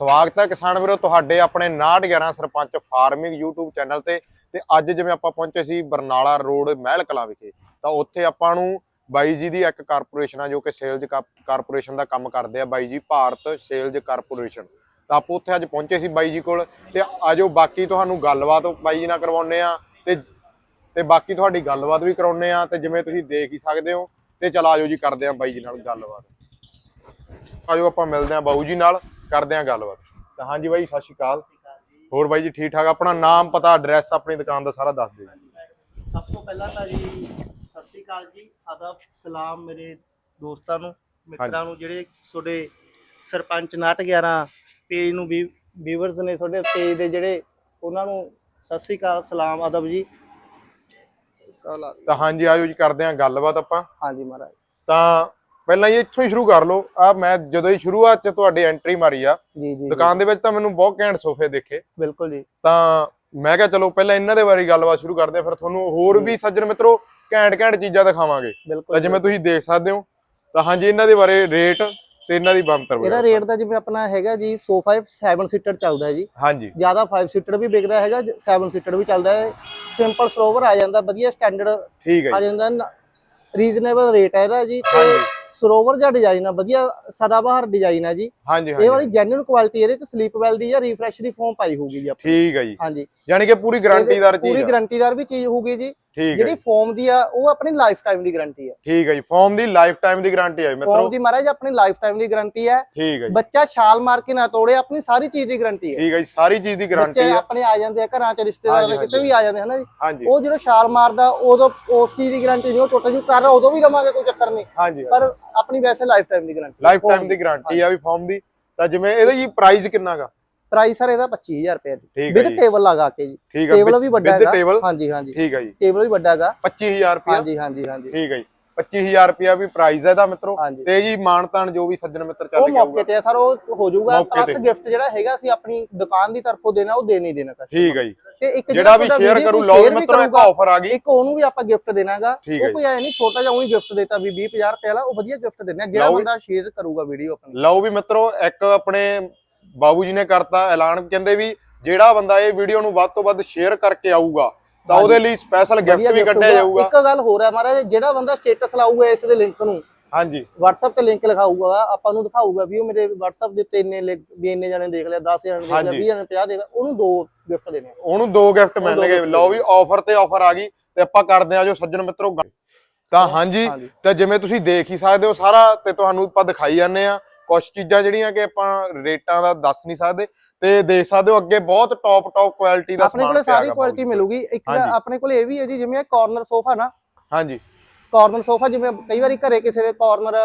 ਸਵਾਗਤ ਹੈ ਕਿਸਾਨ ਵੀਰੋ, ਤੁਹਾਡੇ ਆਪਣੇ 911 ਸਰਪੰਚ ਫਾਰਮਿੰਗ YouTube ਚੈਨਲ ਤੇ ਤੇ ਅੱਜ ਜਿਵੇਂ ਆਪਾਂ ਪਹੁੰਚੇ ਸੀ ਬਰਨਾਲਾ ਰੋਡ ਮਹਿਲ ਕਲਾਂ ਵਿਖੇ, ਤਾਂ ਉੱਥੇ ਆਪਾਂ ਨੂੰ ਬਾਈ ਜੀ ਦੀ ਇੱਕ ਕਾਰਪੋਰੇਸ਼ਨ ਆ ਜੋ ਕਿ ਸੇਲਜ਼ ਕਾਰਪੋਰੇਸ਼ਨ ਦਾ ਕੰਮ ਕਰਦੇ ਆ, ਬਾਈ ਜੀ ਭਾਰਤ ਸੇਲਜ਼ ਕਾਰਪੋਰੇਸ਼ਨ। ਤਾਂ ਆਪਾਂ ਉੱਥੇ ਅੱਜ ਪਹੁੰਚੇ ਸੀ ਬਾਈ ਜੀ ਕੋਲ ਤੇ ਆਜੋ ਬਾਕੀ ਤੁਹਾਨੂੰ ਗੱਲਬਾਤ ਬਾਈ ਜੀ ਨਾਲ ਕਰਵਾਉਨੇ ਆ ਤੇ ਤੇ ਬਾਕੀ ਤੁਹਾਡੀ ਗੱਲਬਾਤ ਵੀ ਕਰਾਉਨੇ ਆ ਤੇ ਜਿਵੇਂ ਤੁਸੀਂ ਦੇਖ ਹੀ ਸਕਦੇ ਹੋ ਤੇ ਚਲ ਆਜੋ ਜੀ ਕਰਦੇ ਆ ਬਾਈ ਜੀ ਨਾਲ ਗੱਲਬਾਤ। ਆਜੋ ਆਪਾਂ ਮਿਲਦੇ ਆ ਬਾਊ ਜੀ ਨਾਲ। ਕਰਦੇ ਆ ਗੱਲਬਾਤ। ਤਾਂ ਹਾਂਜੀ ਬਾਈ ਸਤਿ ਸ਼੍ਰੀ ਅਕਾਲ। ਹੋਰ ਬਾਈ ਜੀ ਠੀਕ ਠਾਕ? ਆਪਣਾ ਨਾਮ ਪਤਾ ਐਡਰੈਸ ਆਪਣੀ ਦੁਕਾਨ ਦਾ ਸਾਰਾ ਦੱਸ ਦਿਓ ਸਭ ਤੋਂ ਪਹਿਲਾਂ ਤਾਂ ਜੀ ਸਤਿ ਸ੍ਰੀ ਅਕਾਲ ਜੀ। ਆਦਾਬ ਸਲਾਮ ਮੇਰੇ ਦੋਸਤਾਂ ਨੂੰ ਮਿੱਤਰਾਂ ਨੂੰ ਜਿਹੜੇ ਤੁਹਾਡੇ ਸਰਪੰਚ 911 ਪੇਜ ਨੂੰ ਵੀ ਵੀਵਰਸ ਨੇ ਤੁਹਾਡੇ ਪੇਜ ਦੇ ਜਿਹੜੇ ਉਹਨਾਂ ਨੂੰ ਸਤਿ ਸ੍ਰੀ ਅਕਾਲ ਸਲਾਮ ਆਦਬ ਜੀ। ਤਾਂ ਹਾਂਜੀ ਆਜੋ ਜੀ ਕਰਦੇ ਆ ਗੱਲਬਾਤ ਆਪਾਂ। ਹਾਂਜੀ ਮਹਾਰਾਜ। ਤਾਂ ਪਹਿਲਾਂ ਹੀ ਇੱਥੋਂ ਹੀ ਸ਼ੁਰੂ ਕਰ ਲਓ। ਆ ਮੈਂ ਜਦੋਂ ਹੀ ਸ਼ੁਰੂਆਤ ਚ ਤੁਹਾਡੀ ਐਂਟਰੀ ਮਾਰੀ ਆ ਜੀ ਜੀ, ਦੁਕਾਨ ਦੇ ਵਿੱਚ ਤਾਂ ਮੈਨੂੰ ਬਹੁਤ ਘੈਂਟ ਸੋਫੇ ਦੇਖੇ। ਬਿਲਕੁਲ ਜੀ। ਤਾਂ ਮੈਂ ਕਿਹਾ ਚਲੋ ਪਹਿਲਾਂ ਇਹਨਾਂ ਦੇ ਬਾਰੇ ਗੱਲਬਾਤ ਸ਼ੁਰੂ ਕਰਦੇ ਆ ਫਿਰ ਤੁਹਾਨੂੰ ਹੋਰ ਵੀ ਸੱਜਣ ਮਿੱਤਰੋ ਘੈਂਟ ਘੈਂਟ ਚੀਜ਼ਾਂ ਦਿਖਾਵਾਂਗੇ। ਤਾਂ ਜਿਵੇਂ ਤੁਸੀਂ ਦੇਖ ਸਕਦੇ ਹੋ ਤਾਂ ਹਾਂਜੀ ਇਹਨਾਂ ਦੇ ਬਾਰੇ ਰੇਟ ਤੇ ਇਹਨਾਂ ਦੀ ਬੰਤਰ ਇਹਦਾ ਰੇਟ ਦਾ ਜਿਵੇਂ ਆਪਣਾ ਹੈਗਾ ਜੀ ਸੋਫਾ 7 ਸੀਟਰ ਚੱਲਦਾ ਜੀ। ਹਾਂਜੀ। ਜ਼ਿਆਦਾ 5 ਸੀਟਰ ਵੀ ਵਿਕਦਾ ਹੈਗਾ 7 ਸੀਟਰ ਵੀ ਚੱਲਦਾ ਹੈ। ਸਿੰਪਲ ਸਰੋਵਰ ਆ ਜਾਂਦਾ ਵਧੀਆ ਸਟੈਂਡਰਡ ਠੀਕ ਹੈ ਆ ਜਾਂਦਾ ਰੀਜ਼ਨੇਬਲ ਰੇਟ ਹੈ ਇਹਦਾ ਜੀ ਤੇ ਸਰੋਵਰ ਦਾ ਡਿਜ਼ਾਈਨ ਆ ਵਧੀਆ ਸਦਾਬਹਾਰ ਡਿਜ਼ਾਈਨ ਹੈ ਜੀ। ਹਾਂਜੀ ਇਹ ਵਾਲੀ ਜੈਨੂਇਨ ਕੁਆਲਿਟੀ ਇਹਦੇ ਚ ਸਲੀਪ ਵੈਲ ਦੀ ਜਾਂ ਰੀਫਰੈਸ਼ ਦੀ ਫੋਮ ਪਾਈ ਹੋਊਗੀ ਜੀ ਆਪਣੀ। ਠੀਕ ਹੈ ਜੀ। ਹਾਂਜੀ। ਯਾਨੀ ਕਿ ਪੂਰੀ ਗਾਰੰਟੀਦਾਰ ਪੂਰੀ ਚੀਜ਼ ਆ। ਗਾਰੰਟੀਦਾਰ ਵੀ ਚੀਜ਼ ਹੋਊਗੀ ਜੀ। ਠੀਕ ਹੈ ਜਿਹੜੀ ਫੋਮ ਦੀ ਆ ਉਹ ਆਪਣੀ ਲਾਈਫ ਟਾਈਮ ਦੀ ਗਾਰੰਟੀ ਹੈ ਠੀਕ ਹੈ ਜੀ ਫਾਰਮ ਦੀ ਲਾਈਫ ਟਾਈਮ ਦੀ ਗਾਰੰਟੀ ਹੈ ਮਿੱਤਰੋ। ਫੋਮ ਦੀ ਮਹਾਰਾਜ ਆਪਣੀ ਲਾਈਫ ਟਾਈਮ ਦੀ ਗਾਰੰਟੀ ਹੈ ਠੀਕ ਹੈ ਜੀ। ਬੱਚਾ ਛਾਲ ਮਾਰ ਕੇ ਨਾ ਤੋੜੇ ਆਪਣੀ ਸਾਰੀ ਚੀਜ਼ ਦੀ ਗਾਰੰਟੀ ਹੈ ਠੀਕ ਹੈ ਜੀ ਸਾਰੀ ਚੀਜ਼ ਦੀ ਗਾਰੰਟੀ ਹੈ ਆਪਣੇ ਆ ਜਾਂਦੇ ਆ ਘਰਾਂ ਚ ਰਿਸ਼ਤੇਦਾਰਾਂ ਕਿਤੇ ਵੀ ਆ ਜਾਂਦੇ ਹਨਾ ਜੀ? ਉਹ ਜਦੋਂ ਛਾਲ ਮਾਰਦਾ ਉਦੋਂ ਉਸ ਚੀਜ਼ ਦੀ ਗਾਰੰਟੀ ਨਹੀਂ ਉਹ ਟੁੱਟ ਜੂ ਕਰ ਉਦੋਂ ਵੀ ਦਵਾਂਗੇ ਕੋਈ ਚੱਕਰ ਨਹੀਂ। ਹਾਂਜੀ ਪਰ ਆਪਣੀ ਵੈਸੇ ਲਾਈਫ ਟਾਈਮ ਦੀ ਗਾਰੰਟੀ ਲਾਈਫ ਟਾਈਮ ਦੀ ਗਾਰੰਟੀ ਆ ਵੀ ਫਾਰਮ ਦੀ। ਤਾਂ ਜਿਵੇਂ ਇਹਦਾ ਜੀ ਪ੍ਰਾਈਸ ਕਿੰਨਾਗਾ ਪ੍ਰਾਈਸ ਸਰ ਇਹਦਾ 25000 ਰੁਪਏ ਜੀ। ਵਿਦ ਟੇਬਲ ਲਗਾ ਕੇ ਜੀ। ਟੇਬਲ ਵੀ ਵੱਡਾ ਹੈਗਾ। ਹਾਂਜੀ ਹਾਂਜੀ। ਠੀਕ ਹੈ ਜੀ। ਟੇਬਲ ਵੀ ਵੱਡਾ ਹੈਗਾ। 25000 ਰੁਪਏ ਹਾਂਜੀ ਹਾਂਜੀ ਹਾਂਜੀ। ਠੀਕ ਹੈ ਜੀ। 25000 ਰੁਪਿਆ ਵੀ ਪ੍ਰਾਈਸ ਹੈ ਇਹਦਾ ਮਿੱਤਰੋ। ਤੇ ਜੀ ਮਾਨਤਾਨ ਜੋ ਵੀ ਸੱਜਣ ਮਿੱਤਰ ਉਹ ਚੱਲ ਕੇ ਮੌਕੇ ਆਊਗਾ ਤੇ ਸਰ ਉਹ ਹੋ ਜਾਊਗਾ। ਮੌਕੇ ਪਲੱਸ। ਗਿਫਟ ਜਿਹੜਾ ਹੈਗਾ ਅਸੀਂ ਆਪਣੀ ਦੁਕਾਨ ਦੀ ਤਰਫੋਂ ਦੇਣਾ ਉਹ ਦੇਣਾ ਹੀ ਦੇਣਾ customer ਠੀਕ ਹੈ ਜੀ। ਤੇ ਇੱਕ ਜਿਹੜਾ ਵੀ ਸ਼ੇਅਰ ਕਰੂ ਵੀ ਮਿੱਤਰੋ ਇੱਕ ਆਫਰ ਆ ਗਈ। ਇੱਕ ਉਹਨੂੰ ਵੀ ਆਪਾਂ ਗਿਫਟ ਦੇਣਾਗਾ ਉਹ ਕੋਈ ਐ ਨਹੀਂ ਛੋਟਾ ਜਿਹਾ ਉਹੀ ਗਿਫਟ ਦੇਤਾ ਵੀ 20 50 ਰੁਪਏ ਵਾਲਾ ਉਹ ਵਧੀਆ ਗਿਫਟ ਆ। ਜਿਹੜਾ। ਬੰਦਾ ਸ਼ੇਅਰ ਕਰੂਗਾ ਵੀਡੀਓ ਆਪਣੀ। ਲਓ ਵੀ ਮਿੱਤਰੋ ਇੱਕ ਆਪਣੇ ਬਾਬੂ ਜੀ ਨੇ ਕਰਤਾ ਐਲਾਨ ਕਹਿੰਦੇ ਵੀ ਜਿਹੜਾ ਬੰਦਾ ਇਹ ਵੀਡੀਓ ਨੂੰ ਵੱਧ ਤੋਂ ਵੱਧ ਸ਼ੇਅਰ ਕਰਕੇ ਆਊਗਾ ਤਾਂ। ਉਹਦੇ ਲਈ ਸਪੈਸ਼ਲ ਗਿਫਟ ਵੀ ਕੱਢਿਆ। ਜਾਊਗਾ ਇੱਕ ਗੱਲ ਹੋਰ ਹੈ ਮਹਾਰਾਜ ਜਿਹੜਾ ਬੰਦਾ ਸਟੇਟਸ ਲਾਊਗਾ ਇਸ ਦੇ ਲਿੰਕ ਨੂੰ ਹਾਂਜੀ WhatsApp ਤੇ ਲਿੰਕ ਲਿਖਾਊਗਾ ਆਪਾਂ ਨੂੰ ਦਿਖਾਊਗਾ ਵੀ ਉਹ ਮੇਰੇ WhatsApp ਦੇ ਉੱਤੇ ਇੰਨੇ ਵੀ ਇੰਨੇ ਜਣੇ ਦੇਖ ਲਿਆ 10 ਜਣੇ ਦੇਖ ਲਿਆ ਹਾਂਜੀ। 20 ਜਣੇ 50 ਦੇਖ ਲਿਆ ਉਹਨੂੰ ਦੋ ਗਿਫਟ ਦੇਣੇ ਆ। ਉਹਨੂੰ ਦੋ ਗਿਫਟ ਮਿਲਣਗੇ ਲਓ ਵੀ ਆਫਰ ਤੇ ਆਫਰ ਆ ਗਈ ਤੇ ਆਪਾਂ ਕਰਦੇ ਆ ਜੋ ਸੱਜਣ ਮਿੱਤਰੋ। ਤਾਂ ਹਾਂਜੀ ਤੇ ਜਿਵੇਂ ਤੁਸੀਂ ਦੇਖ ਹੀ ਸਕਦੇ ਹੋ ਸਾਰਾ ਤੇ ਤੁਹਾਨੂੰ ਆਪਾਂ ਦਿਖਾਈ ਜਾਂਦੇ ਆ ਕੁਝ ਚੀਜ਼ਾਂ ਜਿਹੜੀਆਂ ਕਿ ਆਪਾਂ ਰੇਟਾਂ ਦਾ ਦੱਸ ਨਹੀਂ ਸਕਦੇ ਤੇ ਦੇਖ ਸਕਦੇ ਹੋ ਅੱਗੇ ਬਹੁਤ ਟੌਪ ਟੌਪ ਕੁਆਲਿਟੀ ਦਾ ਆਪਣੇ ਕੋਲੇ ਸਾਰੀ ਕੁਆਲਿਟੀ। ਮਿਲੂਗੀ। ਇੱਕ। ਆਪਣੇ ਕੋਲੇ ਇਹ ਵੀ ਹੈ ਜੀ ਜਿਵੇਂ ਕਾਰਨਰ ਸੋਫਾ ਨਾ। ਹਾਂਜੀ। ਕਾਰਨਰ ਸੋਫਾ ਜਿਵੇਂ ਕਈ ਵਾਰੀ ਘਰੇ ਕਿਸੇ ਦੇ ਕਾਰਨਰ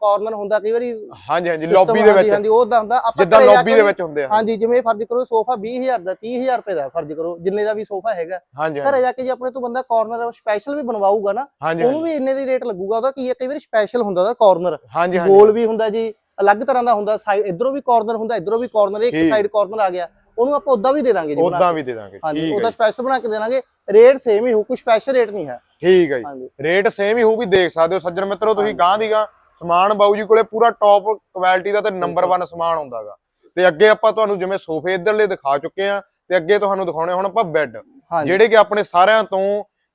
ਕਾਰਨਰ ਹੁੰਦਾ ਕਈ ਵਾਰੀ ਹਾਂਜੀ ਹਾਂਜੀ ਲੌਬੀ ਦੇ ਵਿੱਚ। ਹਾਂਜੀ ਉਹ ਦਾ ਹੁੰਦਾ। ਆਪਾਂ ਜਿੱਦਾਂ ਲੌਬੀ ਦੇ ਵਿੱਚ ਹੁੰਦੇ ਆ। ਹਾਂਜੀ ਜਿਵੇਂ ਫਰਜ਼ ਕਰੋ ਸੋਫਾ 20000 ਦਾ 30000 ਰੁਪਏ ਦਾ ਫਰਜ਼ ਕਰੋ ਜਿੰਨੇ ਦਾ ਵੀ ਸੋਫਾ ਹੈਗਾ। ਘਰੇ ਜਾ ਕੇ ਜੇ ਆਪਣੇ ਤੋਂ ਬੰਦਾ ਕਾਰਨਰ ਸਪੈਸ਼ਲ ਵੀ ਬਣਵਾਊਗਾ ਨਾ ਉਹਨੂੰ ਵੀ ਇੰਨੇ ਦੀ ਰੇਟ ਲੱਗੂਗਾ। ਉਹਦਾ ਕੀ ਹੈ ਕਈ ਵਾਰੀ ਸਪੈਸ਼ਲ ਹੁੰਦਾ ਉਹਦਾ ਕਾਰਨਰ ਹਾਂਜੀ ਹਾਂਜੀ। ਗੋਲ ਵੀ ਹੁੰਦਾ ਜੀ। ਅਲੱਗ ਤਰ੍ਹਾਂ ਦਾ ਹੁੰਦਾ ਸਾਈਡ ਇਧਰੋਂ ਵੀ ਕਾਰਨਰ ਹੁੰਦਾ ਇਧਰੋਂ ਵੀ ਕਾਰਨਰ ਇੱਕ। ਸਾਈਡ ਕਾਰਨਰ ਆ ਗਿਆ। ਉਹਨੂੰ ਆਪਾਂ ਉਦਾਂ ਵੀ ਦੇ ਦਾਂਗੇ ਜੀ ਉਦਾਂ। ਵੀ ਦੇ ਦਾਂਗੇ ਹਾਂਜੀ ਉਹਦਾ ਸਪੈਸ਼ਲ ਬਣਾ ਕੇ ਦੇ ਦਾਂਗੇ। ਰੇਟ ਸੇਮ ਹੀ ਹੋਊ ਕੋਈ ਸਪੈਸ਼ਲ ਰੇਟ ਨਹੀਂ ਹੈ। ਠੀਕ ਹੈ ਜੀ। ਰੇਟ ਸੇਮ ਹੀ ਹੋਊ ਵੀ ਦੇਖ ਸਕਦੇ ਹੋ ਸੱਜਣ ਮਿੱਤਰੋ ਤੁਸੀਂ। ਗਾਂ ਦੀ ਗਾਂ ਸਮਾਨ ਬਾਊ ਜੀ ਕੋਲੇ ਪੂਰਾ ਟੌਪ ਕੁਆਲਿਟੀ ਦਾ ਤੇ ਨੰਬਰ 1 ਸਮਾਨ ਹੁੰਦਾਗਾ ਤੇ ਅੱਗੇ ਆਪਾਂ ਤੁਹਾਨੂੰ ਜਿਵੇਂ ਸੋਫੇ ਇਧਰਲੇ ਦਿਖਾ ਚੁੱਕੇ ਆ ਤੇ ਅੱਗੇ ਤੁਹਾਨੂੰ ਦਿਖਾਉਣੇ ਹੁਣ ਆਪਾਂ ਬੈੱਡ ਜਿਹੜੇ ਕਿ ਆਪਣੇ ਸਾਰਿਆਂ ਤੋਂ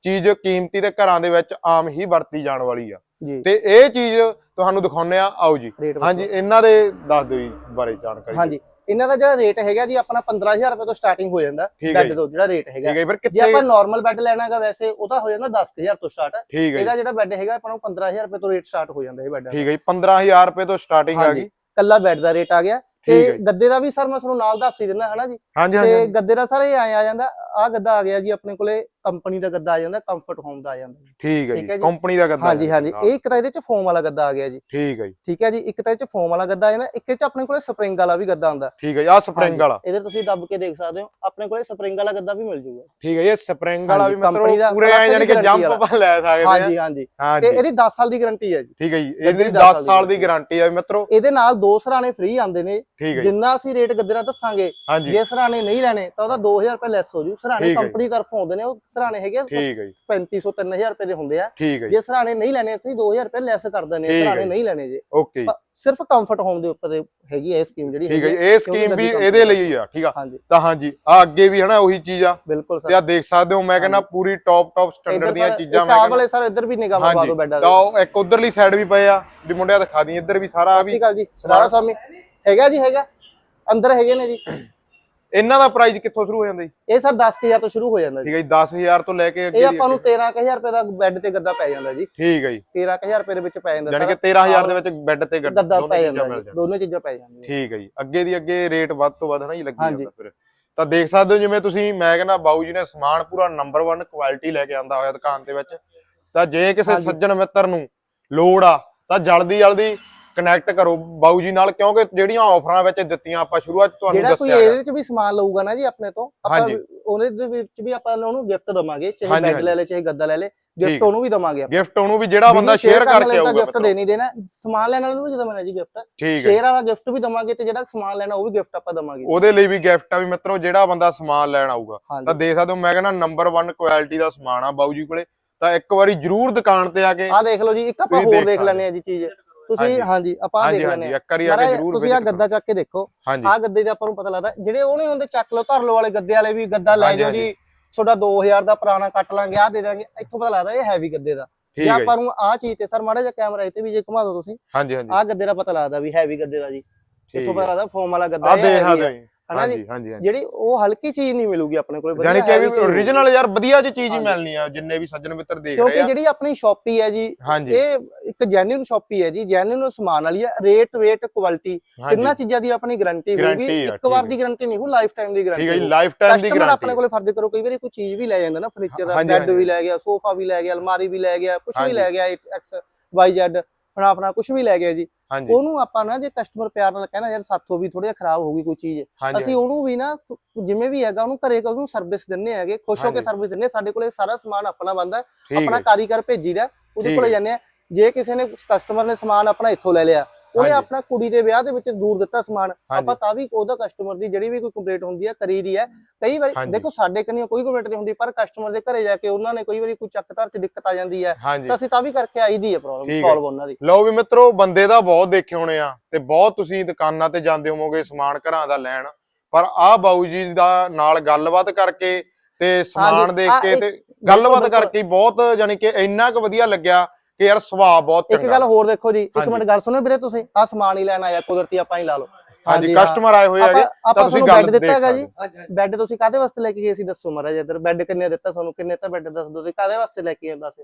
ਚੀਜ਼ ਕੀਮਤੀ ਤੇ ਘਰਾਂ ਦੇ ਵਿੱਚ ਆਮ ਹੀ ਵਰਤੀ ਜਾਣ ਵਾਲੀ ਆ। ਜੀ। ਤੇ ਇਹ ਚੀਜ਼ ਤੁਹਾਨੂੰ ਦਿਖਾਉਣੇ ਆ ਆਓ ਜੀ। ਹਾਂਜੀ ਇਹਨਾਂ ਦੇ ਦੱਸ ਦਿਓ ਜੀ ਬਾਰੇ ਜਾਣਕਾਰੀ। ਹਾਂਜੀ ਇਹਨਾਂ ਦਾ ਜਿਹੜਾ ਰੇਟ ਹੈਗਾ ਜੀ ਆਪਣਾ 15000 ਰੁਪਏ ਤੋਂ ਸਟਾਰਟਿੰਗ ਹੋ ਜਾਂਦਾ। ਬੈੱਡ ਜੀ। ਤੋਂ ਜਿਹੜਾ ਰੇਟ ਹੈਗਾ। ਠੀਕ ਹੈ ਜੀ, ਫਿਰ ਜੇ ਕਿੱਥੇ ਆਪਾਂ ਨਾਰਮਲ ਬੈੱਡ ਲੈਣਾ ਹੈਗਾ ਵੈਸੇ ਉਹਦਾ ਹੋ ਜਾਂਦਾ 10000 ਤੋਂ ਸਟਾਰਟ ਜੀ, ਇਹਦਾ ਜਿਹੜਾ ਬੈੱਡ ਹੈਗਾ ਆਪਾਂ ਨੂੰ 15000 ਰੁਪਏ ਤੋਂ ਰੇਟ ਸਟਾਰਟ ਹੋ ਜਾਂਦਾ ਇਹ ਬੈੱਡ ਠੀਕ ਹੈ ਜੀ 15000 ਰੁਪਏ ਤੋਂ ਸਟਾਰਟਿੰਗ ਆ ਗਈ। ਕੱਲਾ ਬੈੱਡ ਦਾ ਰੇਟ ਆ ਗਿਆ। ਤੇ ਜੀ। ਗੱਦੇ ਦਾ ਵੀ ਸਰ ਮੈਂ ਤੁਹਾਨੂੰ ਨਾਲ ਦੱਸ ਹੀ ਦਿੰਦਾ ਹਨਾ ਜੀ? ਤੇ ਗੱਦੇ ਦਾ ਸਰ ਇਹ ਆ ਜਾਂਦਾ ਆ ਗੱਦਾ ਆ ਗਿਆ ਜੀ ਆਪਣੇ ਕੋਲੇ ਕੰਪਨੀ ਦਾ ਗੱਦਾ ਆ ਜਾਂਦਾ ਕੰਫਰਟ ਹੋਮ ਦਾ ਆ ਜਾਂਦਾ ਠੀਕ ਹੈ ਠੀਕ ਜੀ ਹੈ ਜੀ। ਕੰਪਨੀ ਦਾ ਗੱਦਾ ਹਾਂਜੀ ਹਾਂਜੀ। ਨਾਲ। ਇਹ ਇੱਕ ਤਾਂ ਇਹਦੇ ਚ ਫੋਮ ਵਾਲਾ ਗੱਦਾ ਆ ਗਿਆ ਜੀ। ਠੀਕ ਹੈ ਜੀ। ਠੀਕ ਹੈ ਜੀ ਇੱਕ ਤਾਂ ਇਹ ਚ ਫੋਮ ਵਾਲਾ ਗੱਦਾ ਆ ਜਾਂਦਾ ਇੱਕ ਇਹ ਚ ਆਪਣੇ ਕੋਲੇ ਸਪਰਿੰਗ ਵਾਲਾ ਵੀ ਗੱਦਾ ਹੁੰਦਾ। ਠੀਕ ਹੈ ਜੀ ਆ ਸਪਰਿੰਗ। ਵਾਲਾ। ਇਹਦੇ ਤੁਸੀਂ ਦੱਬ ਕੇ ਦੇਖ ਸਕਦੇ ਹੋ ਆਪਣੇ ਕੋਲੇ ਸਪਰਿੰਗ ਵਾਲਾ ਗੱਦਾ ਵੀ ਮਿਲ ਜੂਗਾ। ਠੀਕ ਹੈ ਇਹ ਸਪਰਿੰਗ ਵਾਲਾ ਵੀ ਮਤਲਬ ਪੂਰੇ ਐ ਜਾਨੀ ਕਿ ਜੰਪ ਆਪਾਂ ਲੈ ਸਕਦੇ ਆ ਹਾਂਜੀ ਹਾਂਜੀ। ਤੇ ਇਹਦੀ 10 ਸਾਲ ਦੀ ਗਾਰੰਟੀ ਹੈ ਜੀ। ਠੀਕ ਹੈ ਜੀ ਇਹਦੀ ਦੀ 10 ਸਾਲ ਦੀ ਗਾਰੰਟੀ ਆ। ਵੀ ਮਿੱਤਰੋ। ਇਹਦੇ ਨਾਲ ਦੋ ਸਰਾਣੇ ਫ੍ਰੀ ਆਉਂਦੇ ਨੇ। ਹੈ ਜਿੰਨਾ ਅਸੀਂ ਰੇਟ ਗੱਦੇ ਦਾ ਦੱਸਾਂਗੇ ਜੇ ਸਰਾਣੇ ਨਹੀਂ ਲੈਣੇ ਤਾਂ ਉਹਦਾ 2000 ਰੁਪਏ ਲੈਸ ਹੋ ਜੂ। ਸਰਾਣੇ ਠੀਕ ਹੈ ਜੀ। ਕੰਪਨੀ ਤਰਫੋਂ ਆਉਂਦੇ ਨੇ ਉਹ ਸਰਾਣੇ ਹੈਗੇ ਆ, ਠੀਕ ਹੈ ਜੀ। 3500 3000 ਰੁਪਏ ਦੇ ਹੁੰਦੇ ਆ। ਠੀਕ ਹੈ ਜੀ। ਜੇ ਸਰਾਣੇ ਨਹੀਂ ਲੈਣੇ ਅਸੀਂ 2000 ਰੁਪਏ ਲੈਸ ਕਰ ਦਿੰਦੇ ਠੀਕ ਆ ਹੈ ਸਰਾਣੇ ਜੀ। ਨਹੀਂ ਲੈਣੇ ਜੇ। ਓਕੇ ਜੀ। ਸਿਰਫ ਕੰਫਰਟ ਹੋਮ ਦੇ ਉੱਪਰ ਹੈਗੀ ਹੈ ਇਹ ਸਕੀਮ ਜਿਹੜੀ ਠੀਕ ਹੈ ਜੀ। ਇਹ ਸਕੀਮ ਵੀ ਇਹਦੇ ਲਈ ਆ ਠੀਕ ਆ? ਹਾਂਜੀ। ਤਾਂ ਹਾਂਜੀ ਆ ਅੱਗੇ ਵੀ ਹਨਾ ਉਹੀ ਚੀਜ਼ ਆ। ਬਿਲਕੁਲ ਤੇ ਆ ਦੇਖ ਸਕਦੇ ਹੋ ਮੈਂ ਕਹਿੰਦਾ। ਪੂਰੀ ਟੌਪ ਟੌਪ ਸਟੈਂਡਰਡ ਦੀਆਂ ਚੀਜ਼ਾਂ ਮੈਂ ਕਹਿੰਦਾ। ਵਾਲੇ ਸਰ ਇੱਧਰ ਵੀ ਨਿਗਾਹ ਮਾਰ ਹਾਂਜੀ। ਦੋ ਬੈਡਾਂ ਤਾਂ ਦੇ ਉਹ ਇੱਕ ਉਧਰਲੀ ਸਾਈਡ ਵੀ ਪਏ ਆ ਵੀ ਮੁੰਡਿਆ ਦਿਖਾ ਦੀ ਇੱਧਰ ਵੀ ਸਾਰਾ ਆ ਸਤਿ ਸ਼੍ਰੀ ਵੀ ਅਕਾਲ ਜੀ। ਸਵਾਮੀ। ਹੈਗਾ ਜੀ ਹੈਗਾ। ਅੰਦਰ ਹੈਗੇ ਨੇ ਜੀ। ਇਹਨਾਂ ਦਾ ਪ੍ਰਾਈਸ ਕਿੱਥੋਂ ਸ਼ੁਰੂ ਹੋ ਜਾਂਦਾ ਜੀ? ਇਹ ਸਰ 10000 ਤੋਂ ਸ਼ੁਰੂ ਹੋ ਜਾਂਦਾ ਜੀ। ਠੀਕ ਹੈ ਜੀ 10000 ਤੋਂ ਲੈ ਕੇ ਅੱਗੇ ਇਹ ਆਪਾਂ ਨੂੰ ਅੱਗੇ। 13000 ਰੁਪਏ ਦਾ ਬੈੱਡ ਤੇ ਗੱਦਾ ਪੈ ਜਾਂਦਾ ਜੀ। ਠੀਕ ਹੈ ਜੀ। 13000 ਰੁਪਏ ਦੇ ਵਿੱਚ ਪੈ ਜਾਂਦਾ ਯਾਨੀ ਕਿ 13000 ਦੇ ਵਿੱਚ ਬੈੱਡ ਤੇ ਗੱਦਾ ਪੈ ਜਾਂਦਾ ਦੋਨੋਂ ਚੀਜ਼ਾਂ ਪੈ ਜਾਂਦੀਆਂ ਠੀਕ ਹੈ ਜੀ। ਅੱਗੇ ਦੀ ਅੱਗੇ ਰੇਟ ਵੱਧ ਤੋਂ ਵੱਧ ਹਨਾ ਜੀ ਲੱਗੀ। ਜਾਂਦਾ ਫਿਰ। ਤਾਂ ਦੇਖ ਸਕਦੇ ਹੋ ਜਿਵੇਂ ਤੁਸੀਂ ਮੈਂ ਕਹਿੰਦਾ ਬਾਊ ਜੀ ਨੇ ਸਮਾਨ ਪੂਰਾ ਨੰਬਰ 1 ਕੁਆਲਿਟੀ ਲੈ ਕੇ ਆਂਦਾ ਹੋਇਆ ਦੁਕਾਨ ਦੇ ਵਿੱਚ। ਤਾਂ ਜੇ ਕਿਸੇ। ਸੱਜਣ ਮਿੱਤਰ ਨੂੰ ਲੋੜ ਆ ਤਾਂ ਜਲਦੀ ਜਲਦੀ ਕਨੈਕਟ ਕਰੋ ਬਾਊ ਜੀ ਨਾਲ ਕਿਉਂਕਿ ਜਿਹੜੀਆਂ ਆਫਰਾਂ ਵਿੱਚ ਦਿੱਤੀਆਂ ਆਪਾਂ ਸ਼ੁਰੂਆਤ ਤੁਹਾਨੂੰ ਜਿਹੜਾ ਕੋਈ ਦੱਸਿਆ ਇਹਦੇ ਚ ਵੀ ਸਮਾਨ ਲਊਗਾ ਨਾ ਜੀ ਆਪਣੇ ਤੋਂ ਆਪਾਂ ਹਾਂਜੀ। ਉਹਦੇ ਦੇ ਵਿੱਚ ਵੀ ਆਪਾਂ ਉਹਨੂੰ ਗਿਫਟ ਦਵਾਂਗੇ ਚਾਹੇ ਹਾਂਜੀ, ਬੈੱਡ। ਲੈ ਲੈ ਚਾਹੇ ਗੱਦਾ ਲੈ ਲੈ ਠੀਕ ਗਿਫਟ ਹੈ। ਉਹਨੂੰ ਵੀ ਦਵਾਂਗੇ ਆਪਾਂ। ਗਿਫਟ ਉਹਨੂੰ ਵੀ ਜਿਹੜਾ ਬੰਦਾ ਸ਼ੇਅਰ ਕਰਕੇ ਆਊਗਾ ਗਿਫਟ ਮਿੱਤਰੋ। ਦੇਣੀ ਦੇਣਾ ਸਮਾਨ ਲੈਣ ਵਾਲੇ ਨੂੰ ਵੀ ਦਵਾਂਗੇ ਜੀ ਗਿਫਟ ਠੀਕ ਹੈ ਸ਼ੇਅਰ ਵਾਲਾ ਗਿਫਟ ਵੀ ਦਵਾਂਗੇ ਤੇ ਜਿਹੜਾ ਸਮਾਨ ਲੈਣਾ ਉਹ ਵੀ ਗਿਫਟ ਆਪਾਂ ਦਵਾਂਗੇ। ਉਹਦੇ ਲਈ ਵੀ ਗਿਫਟ ਆ ਵੀ ਮਿੱਤਰੋ ਜਿਹੜਾ ਬੰਦਾ ਸਮਾਨ ਲੈਣ ਆਊਗਾ। ਤਾਂ ਹਾਂਜੀ ਦੇਖ ਸਕਦੇ ਹੋ ਮੈਂ ਕਹਿੰਦਾ ਨੰਬਰ 1 ਕੁਆਲਿਟੀ ਦਾ ਸਮਾਨ ਆ ਬਾਊ ਜੀ ਕੋਲੇ। ਤਾਂ ਇੱਕ ਵਾਰੀ ਜਰੂਰ ਦੁਕਾਨ ਤੇ ਆ ਕੇ ਆਹ ਦੇਖ ਲਓ ਜੀ ਇੱਕ ਆਪਾਂ ਤੁਸੀਂ ਹੋਰ ਦੇਖ ਦੇਖ ਲੈਣੇ ਆ ਜੀ ਚੀਜ਼। ਤੁਸੀਂ ਹਾਂਜੀ। ਆਪਾਂ ਦੇਖ ਹਾਂਜੀ ਲੈਣੇ ਆ ਇੱਕ ਵਾਰੀ ਆ ਕੇ ਜਰੂਰ ਤੁਸੀਂ ਆ ਗੱਦਾ ਚੱਕ ਕੇ ਦੇਖੋ। ਆਹ ਗੱਦੇ ਦੇ ਆਪਾਂ ਨੂੰ ਪਤਾ ਲੱਗਦਾ ਜਿਹੜੇ ਉਹ ਨਹੀਂ ਹੁੰਦੇ ਚੱਕ ਲਓ ਧਰ ਲਓ ਵਾਲੇ ਗੱਦੇ ਵਾਲੇ ਵੀ ਗੱਦਾ ਲੈ ਜਾਓ ਜੀ। ਤੁਹਾਡਾ 2000 ਦਾ ਪੁਰਾਣਾ ਕੱਟ ਲਾਂਗੇ ਆਹ ਦੇ ਦਾਂਗੇ। ਇੱਥੋਂ ਪਤਾ ਲੱਗਦਾ ਇਹ ਹੈਵੀ ਗੱਦੇ ਦਾ। ਜੇ ਹੈ। ਆਪਾਂ ਨੂੰ ਆਹ ਚੀਜ਼ ਤੇ ਸਰ ਮਾੜਾ ਜਿਹਾ ਕੈਮਰਾ ਇੱਥੇ ਵੀ ਜੇ ਘੁਮਾ ਦਿਓ ਤੁਸੀਂ। ਹਾਂਜੀ ਹਾਂਜੀ। ਆਹ ਗੱਦੇ ਦਾ ਪਤਾ ਲੱਗਦਾ ਵੀ ਹੈਵੀ ਗੱਦੇ ਦਾ ਜੀ। ਇੱਥੋਂ ਹੈ। ਪਤਾ ਲੱਗਦਾ ਫੋਮ ਵਾਲਾ ਗੱਦਾ ਆ ਸਕਦੇ ਆ। ਹੋ। ਜੀ। ਹਨਾ ਜੀ ਹਾਂਜੀ ਹਾਂਜੀ ਜਿਹੜੀ ਉਹ ਹਲਕੀ ਚੀਜ਼ ਨਹੀਂ ਮਿਲੂਗੀ ਆਪਣੇ ਕੋਲ ਯਾਨੀ ਕਿ ਵੀ origignal ਯਾਰ ਵਧੀਆ ਜਿਹੀ ਚੀਜ਼ ਹੀ। ਮਿਲਣੀ ਆ ਜਿੰਨੇ ਵੀ ਸੱਜਣ ਮਿੱਤਰ ਦੇਖ ਰਹੇ ਕਿਉਂਕਿ ਆ ਜਿਹੜੀ ਆਪਣੀ ਸ਼ਾਪੀ ਹੈ ਜੀ ਇਹ ਇੱਕ ਜੈਨੂਇਨ ਸ਼ਾਪੀ ਹੈ ਜੀ ਜੈਨੂਇਨ ਸਮਾਨ ਵਾਲੀ ਹੈ ਰੇਟ ਵੇਟ ਕੁਆਲਿਟੀ ਹਾਂਜੀ ਚੀਜ਼ਾਂ ਦੀ ਆਪਣੀ ਗਾਰੰਟੀ ਹੋਊਗੀ ਆ, ਇੱਕ ਵਾਰ। ਦੀ ਗਾਰੰਟੀ ਨਹੀਂ ਹੋ ਲਾਈਫ ਟਾਈਮ ਦੀ ਠੀਕ ਹੈ ਜੀ ਗਾਰੰਟੀ ਲਾਈਫ ਟਾਈਮ ਦੀ ਕਸਟਮਰ ਆਪਣੇ ਗਾਰੰਟੀ ਕੋਲੇ ਫਰਜ਼ ਕਰੋ ਕਈ ਵਾਰੀ ਕੋਈ ਚੀਜ਼ ਵੀ ਲੈ ਜਾਂਦਾ ਨਾ ਫਰਨੀਚਰ ਦਾ ਬੈੱਡ। ਵੀ ਲੈ ਗਿਆ ਸੋਫਾ ਵੀ ਲੈ ਗਿਆ ਅਲਮਾਰੀ ਵੀ ਲੈ ਗਿਆ ਕੁਝ ਵੀ। ਲੈ ਗਿਆ ਐਕਸ ਵਾਈ ਜ਼ੈਡ ਆਪਣਾ ਆਪਣਾ ਕੁਝ ਵੀ ਲੈ ਗਿਆ ਜੀ ਉਹਨੂੰ ਆਪਾਂ ਨਾ ਜੇ ਕਸਟਮਰ ਪਿਆਰ ਨਾਲ ਕਹਿਣਾ ਯਾਰ ਸਾਥੋਂ ਵੀ ਥੋੜਾ ਜਿਹਾ ਖਰਾਬ ਹੋ ਗਈ ਕੋਈ ਚੀਜ਼। ਅਸੀਂ ਉਹਨੂੰ ਵੀ ਨਾ ਜਿਵੇਂ ਵੀ ਹੈਗਾ ਉਹਨੂੰ ਘਰੇ ਉਹਨੂੰ ਸਰਵਿਸ ਦਿੰਨੇ ਹੈਗੇ ਖੁਸ਼ ਹੋ ਕੇ। ਸਰਵਿਸ ਦਿੰਨੇ ਸਾਡੇ ਕੋਲੇ ਸਾਰਾ ਸਮਾਨ ਆਪਣਾ ਬੰਦਾ ਆਪਣਾ ਕਾਰੀਗਰ ਭੇਜੀਦਾ ਉਹਦੇ ਕੋਲੇ। ਜਾਂਦੇ ਆ ਜੇ ਕਿਸੇ ਨੇ ਕਸਟਮਰ ਨੇ ਸਮਾਨ ਆਪਣਾ ਇੱਥੋਂ ਲੈ ਲਿਆ ਉਹਨੇ। ਆਪਣਾ ਕੁੜੀ ਦੇ ਵਿਆਹ ਦੇ ਵਿੱਚ ਦੂਰ ਦਿੱਤਾ ਸਮਾਨ। ਆਪਾਂ ਤਾਂ ਵੀ ਉਹਦਾ ਕਸਟਮਰ ਦੀ ਜਿਹੜੀ ਵੀ ਕੋਈ ਕੰਪਲੇਂਟ ਹੁੰਦੀ ਹੈ ਕਰੀਦੀ ਹੈ ਕਈ ਵਾਰੀ। ਦੇਖੋ ਸਾਡੇ ਕੰਨੀ ਕੋਈ ਕੰਪਲੇਂਟ ਨਹੀਂ ਹੁੰਦੀ ਪਰ ਕਸਟਮਰ ਦੇ ਘਰੇ ਜਾ ਕੇ ਉਹਨਾਂ ਨੇ ਕਈ ਵਾਰੀ ਕੋਈ ਚੱਕ ਧਰ ਚ ਦਿੱਕਤ ਆ ਜਾਂਦੀ ਹੈ ਤਾਂ ਅਸੀਂ ਤਾਂ ਵੀ ਕਰਕੇ ਆਈ ਦੀ ਹੈ ਪ੍ਰੋਬਲਮ। ਸੋਲਵ ਉਹਨਾਂ ਦੀ ਲਓ ਵੀ ਮਿੱਤਰੋ ਬੰਦੇ ਦਾ ਬਹੁਤ ਦੇਖੇ ਹੋਣੇ ਆ ਤੇ ਬਹੁਤ ਤੁਸੀਂ ਦੁਕਾਨਾਂ ਤੇ ਜਾਂਦੇ ਹੋਵੋਗੇ ਸਮਾਨ ਘਰਾਂ ਦਾ ਲੈਣ ਪਰ ਆਹ ਬਾਊ ਜੀ ਦਾ ਨਾਲ ਗੱਲਬਾਤ ਕਰਕੇ ਤੇ ਸਮਾਨ ਦੇਖ ਕੇ ਤੇ ਗੱਲਬਾਤ। ਕਰਕੇ ਬਹੁਤ ਯਾਨੀ ਕਿ ਇੰਨਾ ਕੁ ਵਧੀਆ ਲੱਗਿਆ ਕਿ ਯਾਰ ਸੁਭਾਅ ਬਹੁਤ ਇੱਕ ਚੰਗਾ। ਗੱਲ ਹੋਰ ਦੇਖੋ ਜੀ ਇੱਕ। ਮਿੰਟ ਗੱਲ ਸੁਣੋ ਵੀਰੇ ਤੁਸੀਂ ਆਹ ਸਮਾਨ ਹੀ ਲੈਣ ਆਇਆ ਕੁਦਰਤੀ ਆਪਾਂ ਹੀ ਲਾ ਲਓ। ਹਾਂਜੀ। ਕਸਟਮਰ ਆਏ ਹੋਏ ਹੈਗੇ ਆਪਾਂ ਆਪਾਂ ਤੁਸੀਂ ਬੈੱਡ ਦਿੱਤਾ ਹੈਗਾ ਜੀ। ਬੈੱਡ ਤੁਸੀਂ ਕਾਦੇ ਵਾਸਤੇ ਲੈ ਕੇ ਗਏ ਸੀ ਦੱਸੋ ਮਹਾਰਾਜ ਇੱਧਰ? ਬੈੱਡ ਕਿੰਨੇ ਦਿੱਤਾ ਤੁਹਾਨੂੰ? ਕਿੰਨੇ ਤਾਂ ਬੈੱਡ ਦੱਸ ਦਿਓ ਤੁਸੀਂ ਕਾਦੇ ਵਾਸਤੇ ਲੈ ਕੇ ਆਂਦਾ ਸੀ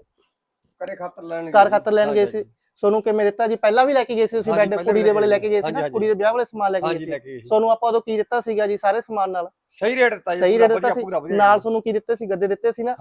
ਕਰੇ ਖਾਤਰ ਲੈਣ ਘਰ ਖਾਤਰ ਲੈਣ ਗਏ ਸੀ। ਤੁਹਾਨੂੰ ਕਿਵੇਂ ਦਿੱਤਾ ਜੀ? ਪਹਿਲਾਂ ਵੀ ਲੈ ਕੇ ਗਏ ਸੀ ਤੁਸੀਂ ਬੈੱਡ ਕੁੜੀ ਦੇ ਵਾਲੇ ਲੈ ਕੇ ਗਏ ਸੀ ਨਾ। ਕੁੜੀ ਦੇ ਵਿਆਹ ਵਾਲੇ ਸਮਾਨ ਲੈ ਕੇ ਗਏ ਸੀ। ਤੁਹਾਨੂੰ ਆਪਾਂ ਉਦੋਂ ਕੀ ਦਿੱਤਾ ਸੀਗਾ ਜੀ ਸਾਰੇ ਸਮਾਨ ਨਾਲ? ਸਹੀ ਰੇਟ ਦਿੱਤਾ ਜੀ ਸਹੀ ਰੇਟ ਦਿੱਤਾ ਸੀ। ਨਾਲ ਤੁਹਾਨੂੰ ਕੀ ਦਿੱਤੇ ਸੀ? ਗੱਦੇ ਦਿੱਤੇ ਸੀ ਨਾ?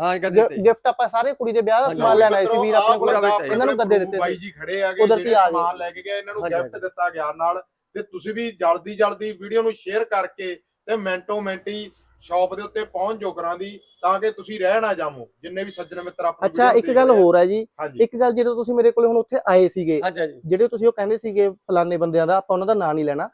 ਗਿਫਟ ਆਪਾਂ ਸਾਰੇ ਕੁੜੀ ਦੇ ਵਿਆਹ ਦਾ ਸਮਾਨ ਲੈਣ ਆਏ ਸੀ ਵੀਰ ਆਪਣੇ ਕੋਲ। ਇਹਨਾਂ ਨੂੰ ਗੱਦੇ ਦਿੱਤੇ ਬਾਈ ਸੀ ਜੀ ਖੜੇ ਜਿਹੜੇ ਆ ਗਏ। ਸਮਾਨ ਲੈ ਕੇ ਗਏ ਇਹਨਾਂ ਨੂੰ ਗਿਫਟ ਦਿੱਤਾ ਗਿਆ ਨਾਲ। ਤੇ ਤੁਸੀਂ ਵੀ ਜਲਦੀ ਜਲਦੀ ਵੀਡੀਓ ਨੂੰ ਸ਼ੇਅਰ ਕਰਕੇ ਤੇ ਮਿੰਟੋ ਮਿੰਟੀ ਸ਼ਾਪ ਦੇ ਉੱਤੇ ਪਹੁੰਚ ਜੋ ਕਰਾਂ ਦੀ ਤਾਂ ਕਿ ਤੁਸੀਂ ਰਹਿ ਨਾ ਜਾਵੋ ਜਿੰਨੇ ਵੀ ਸੱਜਣ ਮਿੱਤਰ ਆਪਣੀ ਅੱਛਾ ਇੱਕ ਗੱਲ। ਹੋਰ ਹੈ ਜੀ। ਇੱਕ ਗੱਲ ਜਦੋਂ ਤੁਸੀਂ ਮੇਰੇ ਕੋਲੇ ਹੁਣ ਉੱਥੇ ਆਏ ਸੀਗੇ ਜਿਹੜੇ ਤੁਸੀਂ ਉਹ ਕਹਿੰਦੇ ਸੀਗੇ ਫਲਾਣੇ ਬੰਦਿਆਂ ਦਾ ਆਪਾਂ ਉਹਨਾਂ ਦਾ ਨਾਂ ਨਹੀਂ ਲੈਣਾ।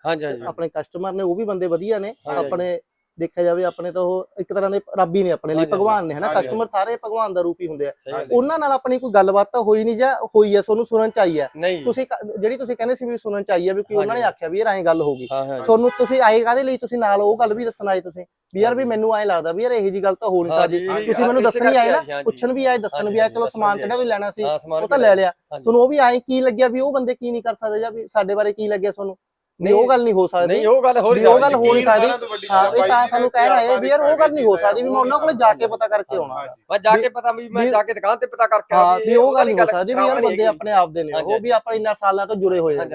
ਆਪਣੇ ਕਸਟਮਰ ਨੇ ਉਹ ਵੀ ਬੰਦੇ ਵਧੀਆ ਨੇ। ਆਪਣੇ ਦੇਖਿਆ ਜਾਵੇ ਆਪਣੇ ਤਾਂ ਉਹ ਇੱਕ ਤਰ੍ਹਾਂ ਦੇ ਰੱਬ ਹੀ ਨੇ ਆਪਣੇ ਲਈ ਭਗਵਾਨ ਨੇ ਹਨਾ? ਕਸਟਮਰ ਸਾਰੇ ਭਗਵਾਨ ਦਾ ਰੂਪ ਹੀ ਹੁੰਦੇ ਆ। ਉਹਨਾਂ ਨਾਲ ਆਪਣੀ ਕੋਈ ਗੱਲਬਾਤ ਤਾਂ ਹੋਈ ਨਹੀਂ ਜਾਂ ਹੋਈ ਹੈ ਤੁਹਾਨੂੰ ਸੁਣਨ ਚ ਆਈ ਨਹੀਂ। ਤੁਸੀਂ ਜਿਹੜੀ ਤੁਸੀਂ ਕਹਿੰਦੇ ਸੀ ਵੀ ਸੁਣਨ ਚ ਆਈ ਹੈ ਵੀ ਕਿ ਉਹਨਾਂ ਨੇ। ਆਖਿਆ ਵੀ ਯਾਰ ਐਂ ਗੱਲ ਹੋ ਗਈ। ਤੁਹਾਨੂੰ ਤੁਸੀਂ ਆਏ ਕਾਦੇ ਲਈ? ਤੁਸੀਂ ਨਾਲ ਉਹ ਗੱਲ ਵੀ ਦੱਸਣ ਆਏ ਤੁਸੀਂ ਵੀ ਯਾਰ ਵੀ ਮੈਨੂੰ ਐਂ ਲੱਗਦਾ ਵੀ ਯਾਰ ਇਹੋ ਜੀ ਗੱਲ ਤਾਂ ਹੋ ਨਹੀਂ ਸਕਦੀ। ਤੁਸੀਂ ਮੈਨੂੰ ਦੱਸਣ ਹੀ ਆਏ ਨਾ। ਪੁੱਛਣ ਵੀ ਆਏ ਦੱਸਣ ਵੀ ਆਏ ਚਲੋ ਸਮਾਨ ਵੀ ਜਿਹੜਾ ਕੋਈ ਲੈਣਾ ਸੀ ਉਹ ਤਾਂ ਲੈ ਲਿਆ। ਤੁਹਾਨੂੰ ਉਹ ਵੀ ਐਂ ਕੀ ਲੱਗਿਆ ਵੀ ਉਹ ਬੰਦੇ ਕੀ ਨਹੀਂ ਕਰ ਸਕਦੇ ਜਾਂ ਵੀ ਸਾਡੇ ਬਾਰੇ ਕੀ ਲੱਗਿਆ ਤੁਹਾਨੂੰ ਨਹੀਂ ਉਹ ਨਹੀਂ, ਗੱਲ ਨਹੀਂ ਹੋ ਸਕਦੀ। ਨਹੀਂ ਉਹ ਗੱਲ ਹੋ ਵੀ ਉਹ ਗੱਲ ਹੋ ਨਹੀਂ ਸਕਦੀ। ਹਾਂ ਇਹ ਤਾਂ ਸਾਨੂੰ ਨੇ ਕਹਿਣਾ ਹੈ ਤਜਰਬਾ ਵੀ ਯਾਰ ਉਹ ਗੱਲ ਨਹੀਂ ਹੋ ਸਕਦੀ ਵੀ ਮੈਂ ਉਹਨਾਂ ਕੋਲੇ ਜਾ ਕੇ ਪਤਾ ਕਰਕੇ ਆਉਣਾ। ਮੈਂ ਜਾ ਕੇ ਪਤਾ ਵੀ ਮੈਂ ਜਾ ਕੇ ਦੁਕਾਨ ਤੇ ਪਤਾ ਕਰਕੇ ਹਾਂ ਵੀ ਉਹ ਗੱਲ ਨਹੀਂ ਹੋ ਸਕਦੀ ਵੀ ਯਾਰ ਨਹੀਂ ਬੰਦੇ। ਆਪਣੇ ਆਪ ਦੇ ਨੇ ਉਹ ਵੀ ਆਪਾਂ ਇੰਨਾ ਸਾਲਾਂ ਤੋਂ ਜੁੜੇ ਹੋਏ ਆ।